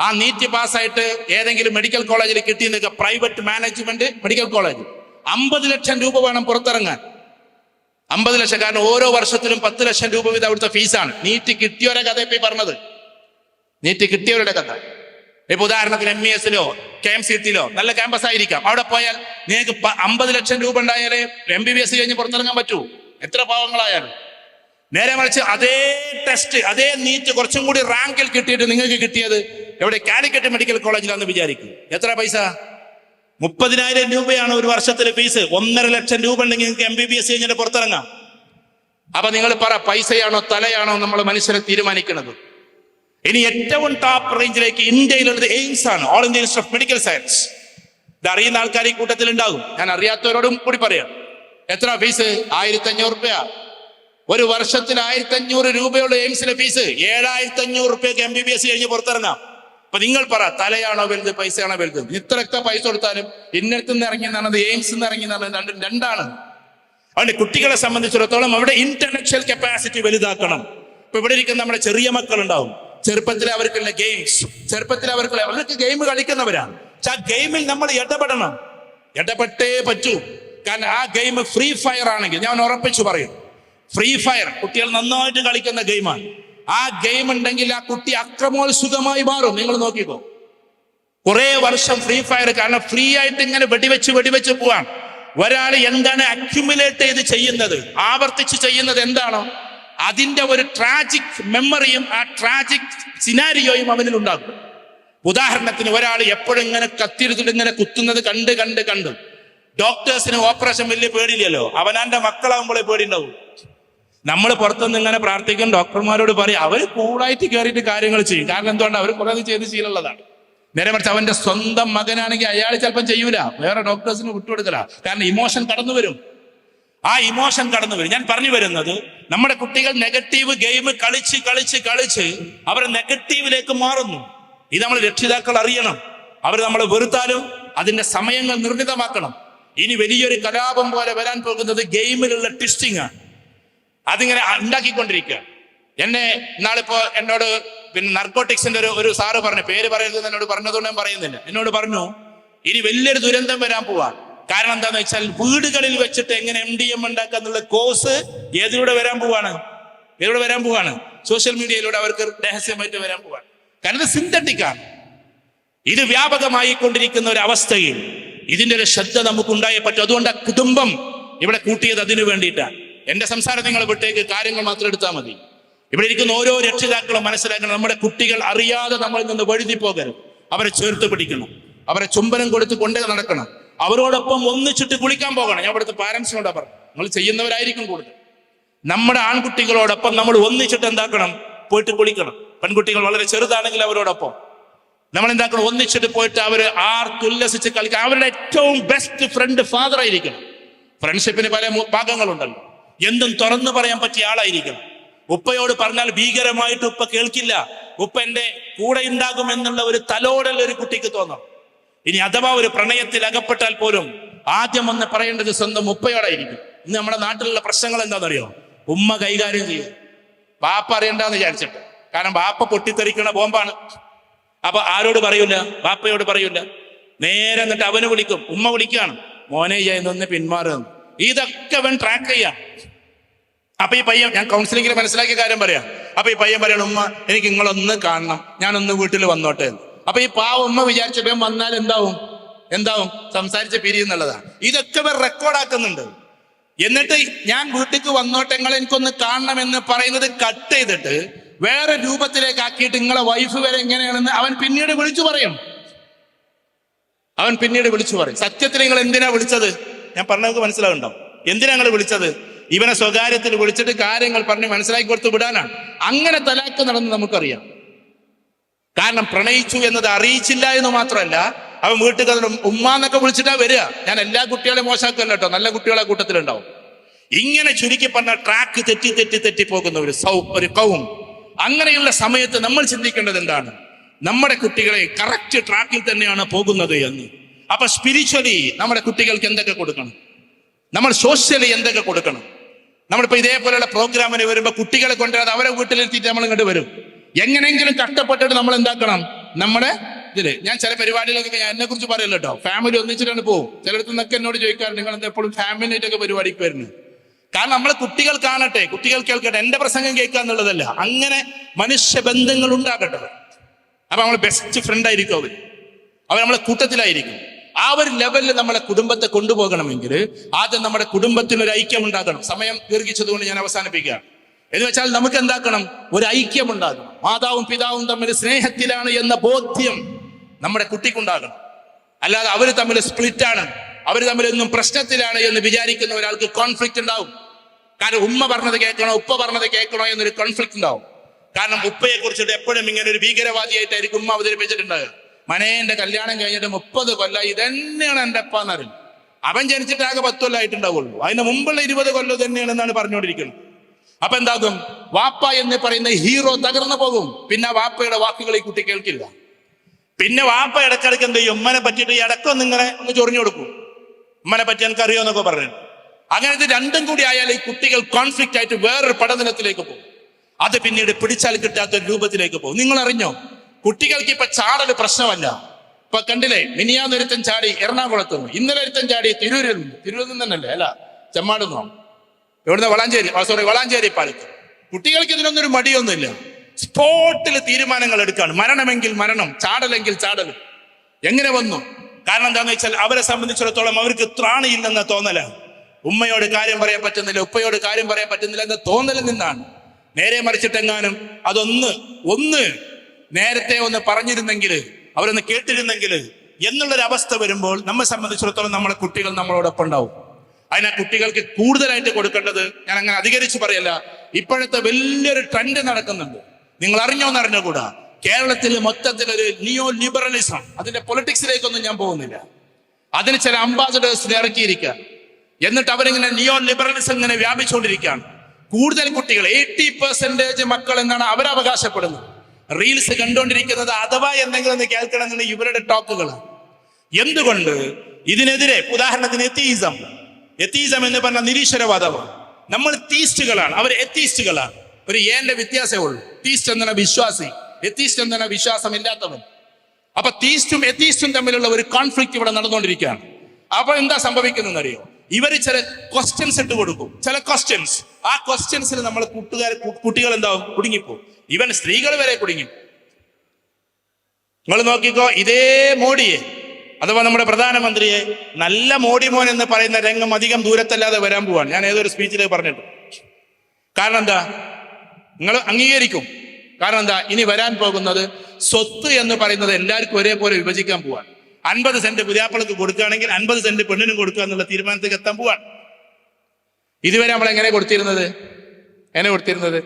ആ നീറ്റ് പാസ്സായിട്ട് ഏതെങ്കിലും മെഡിക്കൽ കോളേജിൽ കിട്ടി നിൽക്കുക പ്രൈവറ്റ് മാനേജ്മെന്റ് മെഡിക്കൽ കോളേജ് അമ്പത് ലക്ഷം രൂപ വേണം പുറത്തിറങ്ങാൻ. അമ്പത് ലക്ഷം. കാരണം ഓരോ വർഷത്തിലും പത്ത് ലക്ഷം രൂപ വീതം അവിടുത്തെ ഫീസാണ് നീറ്റ് കിട്ടിയവരെ കഥ ഇപ്പൊ പറഞ്ഞത്. നീറ്റ് കിട്ടിയവരുടെ കഥ ഇപ്പൊ ഉദാഹരണത്തിന് എം ഇ എസിലോ കെ എം സി ടിയിലോ നല്ല ക്യാമ്പസ് ആയിരിക്കാം. അവിടെ പോയാൽ നിങ്ങൾക്ക് അമ്പത് ലക്ഷം രൂപ ഉണ്ടായാലേ എം ബി ബി എസ് കഴിഞ്ഞ് പുറത്തിറങ്ങാൻ പറ്റൂ. എത്ര പാവങ്ങളായാലും. നേരെ മറിച്ച് അതേ ടെസ്റ്റ് അതേ നീറ്റ് കുറച്ചും കൂടി റാങ്കിൽ കിട്ടിയിട്ട് നിങ്ങൾക്ക് കിട്ടിയത് എവിടെ? കാലിക്കറ്റ് മെഡിക്കൽ കോളേജിലാന്ന് വിചാരിക്കും. എത്ര പൈസ? മുപ്പതിനായിരം രൂപയാണ് ഒരു വർഷത്തിലെ ഫീസ് ഒന്നര ലക്ഷം രൂപ ഉണ്ടെങ്കിൽ നിങ്ങൾക്ക് എം ബി ബി എസ് കഴിഞ്ഞിട്ട് പുറത്തിറങ്ങാം. അപ്പൊ നിങ്ങൾ പറ പൈസയാണോ തലയാണോ നമ്മൾ മനുഷ്യനെ തീരുമാനിക്കുന്നത്. ഇനി ഏറ്റവും ടോപ്പ് റേഞ്ചിലേക്ക് ഇന്ത്യയിലുള്ളത് എയിംസ് ആണ്. All India institute of medical science ഇത് അറിയുന്ന ആൾക്കാർ ഈ കൂട്ടത്തിൽ ഉണ്ടാകും. ഞാൻ അറിയാത്തവരോടും കൂടി പറയാം. എത്ര ഫീസ് ആയിരത്തി അഞ്ഞൂറ് രൂപ ഒരു വർഷത്തിൽ ആയിരത്തി അഞ്ഞൂറ് രൂപയുള്ള എയിംസിലെ ഫീസ് ഏഴായിരത്തി അഞ്ഞൂറ് റുപ്യക്ക് എം ബി ബി എസ് കഴിഞ്ഞ് പുറത്തിറങ്ങാം. അപ്പൊ നിങ്ങൾ പറ തലയാണോ വലുത് പൈസയാണോ വലുത്? ഇത്രയൊക്കെ പൈസ കൊടുത്താലും ഇന്നടത്തു നിന്ന് ഇറങ്ങി നടന്നത് എയിംസ് നിന്ന് നടന്നത് രണ്ടും രണ്ടാണ്. അതുകൊണ്ട് കുട്ടികളെ സംബന്ധിച്ചിടത്തോളം അവിടെ ഇന്റലക്ച്വൽ കപ്പാസിറ്റി വലുതാക്കണം. ഇപ്പൊ ഇവിടെ ഇരിക്കുന്ന നമ്മുടെ ചെറിയ മക്കൾ മക്കളുണ്ടാവും. ചെറുപ്പത്തിൽ അവർക്കുള്ള ഗെയിംസ് ചെറുപ്പത്തിൽ അവർക്കുള്ള അവർക്ക് ഗെയിം കളിക്കുന്നവരാണ്. പക്ഷെ ആ ഗെയിമിൽ നമ്മൾ ഇടപെടണം. ഇടപെട്ടേ പറ്റൂ. കാരണം ആ ഗെയിം ഫ്രീ ഫയർ ആണെങ്കിൽ ഞാൻ ഉറപ്പിച്ചു പറയും. ഫ്രീ ഫയർ കുട്ടികൾ നന്നായിട്ട് കളിക്കുന്ന ഗെയിമാണ് ആ ഗെയിം ഉണ്ടെങ്കിൽ ആ കുട്ടി അക്രമോത്സുകമായി മാറും. നിങ്ങൾ നോക്കിക്കോ. കുറെ വർഷം ഫ്രീ ഫയർ കാരണം ഫ്രീ ആയിട്ട് ഇങ്ങനെ വെടിവെച്ച് വെടിവെച്ച് പോവാൻ ഒരാൾ എന്താണ് അക്യുമുലേറ്റ് ചെയ്ത് ചെയ്യുന്നത്? ആവർത്തിച്ച് ചെയ്യുന്നത് എന്താണോ? അതിന്റെ ഒരു ട്രാജിക് മെമ്മറിയും ആ ട്രാജിക് സിനാരിയോയും അവനിൽ ഉണ്ടാകും. ഉദാഹരണത്തിന് ഒരാൾ എപ്പോഴും ഇങ്ങനെ കത്തിരുത്തിട്ട് ഇങ്ങനെ കുത്തുന്നത് കണ്ട് കണ്ട് കണ്ട്. ഡോക്ടേഴ്സിന് ഓപ്പറേഷൻ വലിയ പേടിയില്ലല്ലോ. അവനാന്റെ മക്കളാകുമ്പോഴേ പേടിയുണ്ടാവും. നമ്മൾ പുറത്തുനിന്ന് ഇങ്ങനെ പ്രാർത്ഥിക്കും ഡോക്ടർമാരോട് പറയും അവർ കൂളായിട്ട് കയറിയിട്ട് കാര്യങ്ങൾ ചെയ്യും. കാരണം എന്തുകൊണ്ട്? അവർ കുറേ ചെയ്ത് ശീലമുള്ളതാണ്. നേരെ മറിച്ച് അവന്റെ സ്വന്തം മകനാണെങ്കിൽ അയാൾ ചിലപ്പം ചെയ്യൂല. വേറെ ഡോക്ടേഴ്സിന് വിട്ടുകൊടുക്കല. കാരണം ഇമോഷൻ കടന്നു വരും ആ ഇമോഷൻ കടന്നു വരും. ഞാൻ പറഞ്ഞു വരുന്നത് നമ്മുടെ കുട്ടികൾ നെഗറ്റീവ് ഗെയിം കളിച്ച് കളിച്ച് കളിച്ച് അവർ നെഗറ്റീവിലേക്ക് മാറുന്നു. ഇത് നമ്മൾ രക്ഷിതാക്കൾ അറിയണം. അവർ നമ്മൾ വെറുത്താലും അതിന്റെ സമയങ്ങൾ നിർണിതമാക്കണം. ഇനി വലിയൊരു കലാപം പോലെ വരാൻ പോകുന്നത് ഗെയിമിലുള്ള ട്വിസ്റ്റിംഗ് ആണ്. അതിങ്ങനെ ഉണ്ടാക്കിക്കൊണ്ടിരിക്കുക. എന്നെ ഇന്നാളിപ്പോ എന്നോട് പിന്നെ നർക്കോട്ടിക്സിന്റെ ഒരു ഒരു സാറ് പറഞ്ഞു പേര് പറയരുത് എന്നോട് പറഞ്ഞതുകൊണ്ട് ഞാൻ പറയുന്നില്ല. എന്നോട് പറഞ്ഞു ഇനി വലിയൊരു ദുരന്തം വരാൻ പോവാ കാരണം എന്താന്ന് വെച്ചാൽ വീടുകളിൽ വെച്ചിട്ട് എങ്ങനെ എം ഡി എം ഉണ്ടാക്കുക എന്നുള്ള കോഴ്സ് ഏതിലൂടെ വരാൻ പോവാണ്? ഏതിലൂടെ വരാൻ പോവാണ്? സോഷ്യൽ മീഡിയയിലൂടെ അവർക്ക് രഹസ്യമായിട്ട് വരാൻ പോവാണ്. കാരണം ഇത് സിന്തറ്റിക് ആണ്. ഇത് വ്യാപകമായി കൊണ്ടിരിക്കുന്ന ഒരു അവസ്ഥയിൽ ഇതിന്റെ ഒരു ശ്രദ്ധ നമുക്ക് ഉണ്ടായേ പറ്റും. അതുകൊണ്ട് കുടുംബം ഇവിടെ കൂട്ടിയത് അതിനു വേണ്ടിയിട്ടാണ് എന്റെ സംസാരം നിങ്ങൾ വിട്ടേക്ക് കാര്യങ്ങൾ മാത്രം എടുത്താൽ മതി. ഇവിടെ ഇരിക്കുന്ന ഓരോ രക്ഷിതാക്കളും മനസ്സിലാക്കണം നമ്മുടെ കുട്ടികൾ അറിയാതെ നമ്മളിൽ നിന്ന് വഴുതി പോകരുത് അവരെ ചേർത്ത് പിടിക്കണം. അവരെ ചുംബനം കൊടുത്ത് കൊണ്ടേ നടക്കണം. അവരോടൊപ്പം ഒന്നിച്ചിട്ട് കുളിക്കാൻ പോകണം. ഞാൻ ഇവിടുത്തെ പാരൻസിനോട് പറഞ്ഞു നിങ്ങൾ ചെയ്യുന്നവരായിരിക്കും കൂടുതൽ. നമ്മുടെ ആൺകുട്ടികളോടൊപ്പം നമ്മൾ ഒന്നിച്ചിട്ട് എന്താക്കണം? പോയിട്ട് കുളിക്കണം. പെൺകുട്ടികൾ വളരെ ചെറുതാണെങ്കിൽ അവരോടൊപ്പം. നമ്മൾ എന്താക്കണം? ഒന്നിച്ചിട്ട് പോയിട്ട് അവർ ആർത്തുല്ലസിച്ച് കളിക്കുക അവരുടെ ഏറ്റവും ബെസ്റ്റ് ഫ്രണ്ട് ഫാദർ ആയിരിക്കണം. ഫ്രണ്ട്ഷിപ്പിന് പല ഭാഗങ്ങളുണ്ടല്ലോ. എന്തും തുറന്നു പറയാൻ പറ്റിയ ആളായിരിക്കണം. ഉപ്പയോട് പറഞ്ഞാൽ ഭീകരമായിട്ട് ഉപ്പ കേൾക്കില്ല. ഉപ്പ എന്റെ കൂടെ ഉണ്ടാകും എന്നുള്ള ഒരു തലോടൽ ഒരു കുട്ടിക്ക് തോന്നും ഇനി അഥവാ ഒരു പ്രണയത്തിൽ അകപ്പെട്ടാൽ പോലും ആദ്യം ഒന്ന് പറയേണ്ടത് സ്വന്തം ഉപ്പയോടായിരിക്കും. ഇന്ന് നമ്മുടെ നാട്ടിലുള്ള പ്രശ്നങ്ങൾ എന്താണെന്നറിയോ? ഉമ്മ കൈകാര്യം ചെയ്യും. ബാപ്പ അറിയണ്ടെന്ന് വിചാരിച്ചിട്ട്. കാരണം ബാപ്പ പൊട്ടിത്തെറിക്കണ ബോംബാണ്. അപ്പൊ ആരോട് പറയൂല? ബാപ്പയോട് പറയൂല. നേരെ എന്നിട്ട് അവന് വിളിക്കും. ഉമ്മ വിളിക്കുകയാണ്. മോനെ ചെയ്യുന്നൊന്ന് പിന്മാറുന്നു ഇതൊക്കെ അവൻ ട്രാക്ക് ചെയ്യാം. അപ്പൊ ഈ പയ്യൻ ഞാൻ കൗൺസിലിംഗിൽ മനസ്സിലാക്കിയ കാര്യം പറയാം. അപ്പൊ ഈ പയ്യൻ പറയണം ഉമ്മ എനിക്ക് നിങ്ങളൊന്ന് കാണണം. ഞാനൊന്ന് വീട്ടിൽ വന്നോട്ടെ എന്ന്. അപ്പൊ ഈ പാവ ഉമ്മ വിചാരിച്ച വേഗം വന്നാൽ എന്താവും? എന്താവും? സംസാരിച്ച് പിരിയുന്നുള്ളതാണ് ഇതൊക്കെ ഇവർ റെക്കോർഡാക്കുന്നുണ്ട് എന്നിട്ട് ഞാൻ വീട്ടിലേക്ക് വന്നോട്ടെ എനിക്കൊന്ന് കാണണം എന്ന് പറയുന്നത് കട്ട് ചെയ്തിട്ട് വേറെ രൂപത്തിലേക്ക് ആക്കിയിട്ട് നിങ്ങളെ വൈഫ് വരെ എങ്ങനെയാണെന്ന് അവൻ പിന്നീട് വിളിച്ചു പറയും. അവൻ പിന്നീട് വിളിച്ചു പറയും. സത്യത്തിൽ നിങ്ങൾ എന്തിനാ വിളിച്ചത്? ഞാൻ പറഞ്ഞവർക്ക് മനസ്സിലാവുണ്ടോ എന്തിനാ നിങ്ങൾ വിളിച്ചത്? ഇവനെ സ്വകാര്യത്തിൽ വിളിച്ചിട്ട് കാര്യങ്ങൾ പറഞ്ഞ് മനസ്സിലാക്കി കൊടുത്ത് വിടാനാണ്. അങ്ങനെ തലാക്ക് നടന്ന് നമുക്കറിയാം. കാരണം പ്രണയിച്ചു എന്നത് അറിയിച്ചില്ല എന്ന് മാത്രമല്ല അവൻ വീട്ടിൽ ഉമ്മ എന്നൊക്കെ വിളിച്ചിട്ടാ വരിക. ഞാൻ എല്ലാ കുട്ടികളെയും മോശമാക്കല്ല കേട്ടോ നല്ല കുട്ടികളെ കൂട്ടത്തിലുണ്ടാവും. ഇങ്ങനെ ചുരുക്കി പറഞ്ഞ ട്രാക്ക് തെറ്റി തെറ്റി തെറ്റി പോകുന്ന ഒരു സൗ ഒരു കൗം. അങ്ങനെയുള്ള സമയത്ത് നമ്മൾ ചിന്തിക്കേണ്ടത് എന്താണ്? നമ്മുടെ കുട്ടികളെ കറക്റ്റ് ട്രാക്കിൽ തന്നെയാണ് പോകുന്നത് എന്ന്. അപ്പൊ സ്പിരിച്വലി നമ്മുടെ കുട്ടികൾക്ക് എന്തൊക്കെ കൊടുക്കണം? നമ്മൾ സോഷ്യലി എന്തൊക്കെ കൊടുക്കണം? നമ്മളിപ്പോ ഇതേപോലെയുള്ള പ്രോഗ്രാമിന് വരുമ്പോൾ കുട്ടികളെ കൊണ്ടുവരാതെ അവരെ വീട്ടിലെത്തിയിട്ട് നമ്മൾ ഇങ്ങോട്ട് വരും. എങ്ങനെയെങ്കിലും കഷ്ടപ്പെട്ടിട്ട് നമ്മൾ എന്താക്കണം? നമ്മുടെ ഇതിൽ. ഞാൻ ചില പരിപാടികളൊക്കെ ഞാൻ എന്നെ കുറിച്ച് പറയല്ലോ കേട്ടോ ഫാമിലി ഒന്നിച്ചിട്ടാണ് പോകും ചിലടത്ത് നിന്നൊക്കെ എന്നോട് ചോദിക്കാറുണ്ട് നിങ്ങൾ എന്താ എപ്പോഴും ഫാമിലി ആയിട്ടൊക്കെ പരിപാടിക്ക് വരുന്നത് കാരണം നമ്മളെ കുട്ടികൾ കാണട്ടെ. കുട്ടികൾ കേൾക്കട്ടെ. എന്റെ പ്രസംഗം കേൾക്കുക എന്നുള്ളതല്ല. അങ്ങനെ മനുഷ്യ ബന്ധങ്ങൾ ഉണ്ടാകട്ടെ അപ്പൊ നമ്മൾ ബെസ്റ്റ് ഫ്രണ്ട് ആയിരിക്കും അവർ അവർ നമ്മളെ കൂട്ടത്തിലായിരിക്കും. ആ ഒരു ലെവലിൽ നമ്മളെ കുടുംബത്തെ കൊണ്ടുപോകണമെങ്കിൽ ആദ്യം നമ്മുടെ കുടുംബത്തിന് ഒരു ഐക്യം ഉണ്ടാക്കണം സമയം ദീർഘിച്ചതുകൊണ്ട് ഞാൻ അവസാനിപ്പിക്കുക എന്ന് വെച്ചാൽ നമുക്ക് എന്താക്കണം? ഒരു ഐക്യം ഉണ്ടാകണം. മാതാവും പിതാവും തമ്മിൽ സ്നേഹത്തിലാണ് എന്ന ബോധ്യം നമ്മുടെ കുട്ടിക്കുണ്ടാകണം. അല്ലാതെ അവർ തമ്മിൽ സ്പ്ലിറ്റാണ്. അവർ തമ്മിൽ എന്നും പ്രശ്നത്തിലാണ് എന്ന് വിചാരിക്കുന്ന ഒരാൾക്ക് കോൺഫ്ലിക്റ്റ് ഉണ്ടാവും. കാരണം ഉമ്മ പറഞ്ഞത് കേൾക്കണോ ഉപ്പ പറഞ്ഞത് കേൾക്കണോ എന്നൊരു കോൺഫ്ലിക്റ്റ് ഉണ്ടാവും. കാരണം ഉപ്പയെ കുറിച്ചിട്ട് എപ്പോഴും ഇങ്ങനെ ഒരു ഭീകരവാദിയായിട്ടായിരിക്കും ഉമ്മ അവതരിപ്പിച്ചിട്ടുണ്ടാകുക മനേന്റെ കല്യാണം കഴിഞ്ഞിട്ട് മുപ്പത് കൊല്ലം ഇതന്നെയാണ് എന്റെ അപ്പ എന്നറിയും അവൻ ജനിച്ചിട്ടാകെ പത്ത് കൊല്ലമായിട്ടുണ്ടാവുള്ളൂ അതിന് മുമ്പുള്ള ഇരുപത് കൊല്ലം തന്നെയാണ് എന്നാണ് പറഞ്ഞുകൊണ്ടിരിക്കുന്നത്. അപ്പൊ എന്താകും? വാപ്പ എന്ന് പറയുന്ന ഹീറോ തകർന്നു പോകും. പിന്നെ വാപ്പയുടെ വാക്കുകൾ ഈ കുട്ടി കേൾക്കില്ല. പിന്നെ വാപ്പ ഇടക്കിടക്ക് എന്ത് ചെയ്യും? ഉമ്മനെ പറ്റിയിട്ട് ഇടക്കം നിങ്ങളെ ഒന്ന് ചൊറിഞ്ഞു കൊടുക്കും. ഉമ്മനെ പറ്റി എനിക്ക് എന്നൊക്കെ പറഞ്ഞു. അങ്ങനെ ഇത് രണ്ടും കൂടി ആയാൽ ഈ കുട്ടികൾ കോൺഫ്ലിക്റ്റ് ആയിട്ട് വേറൊരു പഠനത്തിലേക്ക് പോകും. അത് പിന്നീട് പിടിച്ചാൽ കിട്ടാത്ത രൂപത്തിലേക്ക് പോകും. നിങ്ങൾ അറിഞ്ഞോ കുട്ടികൾക്ക് ഇപ്പൊ ചാടൽ പ്രശ്നമല്ല. ഇപ്പൊ കണ്ടില്ലേ? മിനിയാന്നൊരുത്തൻ ചാടി എറണാകുളത്ത് നിന്ന് ഇന്നലെ ഒരുത്തൻ ചാടി തിരൂരിൽ നിന്ന്. തിരൂരിൽ നിന്ന് തന്നെയല്ലേ അല്ല ചെമ്മാടുന്നോ? ഇവിടുന്ന് വളാഞ്ചേരി. സോറി വളാഞ്ചേരി പാലത്ത്. കുട്ടികൾക്ക് ഇതിനൊന്നും ഒരു മടിയൊന്നുമില്ല. സ്പോട്ടിൽ തീരുമാനങ്ങൾ എടുക്കാണ്. മരണമെങ്കിൽ മരണം ചാടലെങ്കിൽ ചാടൽ എങ്ങനെ വന്നു? കാരണം എന്താണെന്ന് വെച്ചാൽ അവരെ സംബന്ധിച്ചിടത്തോളം അവർക്ക് ത്രാണിയില്ലെന്ന തോന്നലാണ് ഉമ്മയോട് കാര്യം പറയാൻ പറ്റുന്നില്ല ഉപ്പയോട് കാര്യം പറയാൻ പറ്റുന്നില്ല എന്ന തോന്നലിൽ നിന്നാണ്. നേരെ മറിച്ചിട്ടെങ്ങാനും അതൊന്ന് ഒന്ന് നേരത്തെ ഒന്ന് പറഞ്ഞിരുന്നെങ്കിൽ അവരൊന്ന് കേട്ടിരുന്നെങ്കിൽ എന്നുള്ളൊരു അവസ്ഥ വരുമ്പോൾ നമ്മെ സംബന്ധിച്ചിടത്തോളം നമ്മളെ കുട്ടികൾ നമ്മളോടൊപ്പം ഉണ്ടാവും. അതിനാ കുട്ടികൾക്ക് കൂടുതലായിട്ട് കൊടുക്കേണ്ടത് ഞാൻ അങ്ങനെ അധികരിച്ചു പറയല്ല. ഇപ്പോഴത്തെ വലിയൊരു ട്രെൻഡ് നടക്കുന്നുണ്ട്. നിങ്ങൾ അറിഞ്ഞോ അറിഞ്ഞുകൂടാ കേരളത്തിൽ മൊത്തത്തിൽ ഒരു നിയോ ലിബറലിസം അതിന്റെ പൊളിറ്റിക്സിലേക്കൊന്നും ഞാൻ പോകുന്നില്ല. അതിന് ചില അംബാസഡേഴ്സിനെ ഇറക്കിയിരിക്കുക എന്നിട്ട് അവരിങ്ങനെ നിയോ ലിബറലിസം ഇങ്ങനെ വ്യാപിച്ചുകൊണ്ടിരിക്കുകയാണ്. കൂടുതൽ കുട്ടികൾ എയ്റ്റി പെർസെന്റേജ് മക്കൾ എന്നാണ് അവരവകാശപ്പെടുന്നത് റീൽസ് കണ്ടുകൊണ്ടിരിക്കുന്നത് അഥവാ എന്തെങ്കിലും ഒന്ന് കേൾക്കണമെന്നുണ്ടെങ്കിൽ ഇവരുടെ ടോക്കുകൾ എന്തുകൊണ്ട്? ഇതിനെതിരെ ഉദാഹരണത്തിന് എത്തീസം എത്തീസം എന്ന് പറഞ്ഞ നിരീശ്വരവാദവും. നമ്മൾ തീസ്റ്റുകളാണ്. അവർ എത്തീസ്റ്റുകളാണ്. ഒരു ഏന്റെ വ്യത്യാസമേ ഉള്ളൂ. തീസ്റ്റ് എന്ന വിശ്വാസി എത്തീസ്റ്റ് എന്നാണ് വിശ്വാസമില്ലാത്തവൻ. അപ്പൊ തീസ്റ്റും എത്തീസ്റ്റും തമ്മിലുള്ള ഒരു കോൺഫ്ലിക്റ്റ് ഇവിടെ നടന്നുകൊണ്ടിരിക്കുകയാണ്. അപ്പൊ എന്താ സംഭവിക്കുന്നതെന്ന് അറിയോ ഇവർ ചില ക്വസ്റ്റ്യൻസ് ഇട്ട് കൊടുക്കും. ചില ക്വസ്റ്റ്യൻസ് ആ ക്വസ്റ്റ്യൻസിൽ നമ്മൾ കൂട്ടുകാർ കുട്ടികൾ എന്താവും കുടുങ്ങിപ്പോവും. ഇവൻ സ്ത്രീകൾ വരെ കുടുങ്ങി. നിങ്ങൾ നോക്കിക്കോ ഇതേ മോഡിയെ അഥവാ നമ്മുടെ പ്രധാനമന്ത്രിയെ നല്ല മോഡി മോൻ എന്ന് പറയുന്ന രംഗം അധികം ദൂരത്തല്ലാതെ വരാൻ പോവാണ്. ഞാൻ ഏതൊരു സ്പീച്ചിൽ പറഞ്ഞിട്ട്. കാരണം എന്താ? നിങ്ങൾ അംഗീകരിക്കും. കാരണം എന്താ? ഇനി വരാൻ പോകുന്നത് സ്വത്ത് എന്ന് പറയുന്നത് എല്ലാവർക്കും ഒരേപോലെ വിഭജിക്കാൻ പോവാണ്. അൻപത് സെന്റ് പുതിയാപ്പിളക്ക് കൊടുക്കുകയാണെങ്കിൽ അൻപത് സെന്റ് പെണ്ണിനും കൊടുക്കുക എന്നുള്ള തീരുമാനത്തിലേക്ക് എത്താൻ പോവാണ്. ഇതുവരെ നമ്മൾ എങ്ങനെ കൊടുത്തിരുന്നത്? എങ്ങനെ കൊടുത്തിരുന്നത്?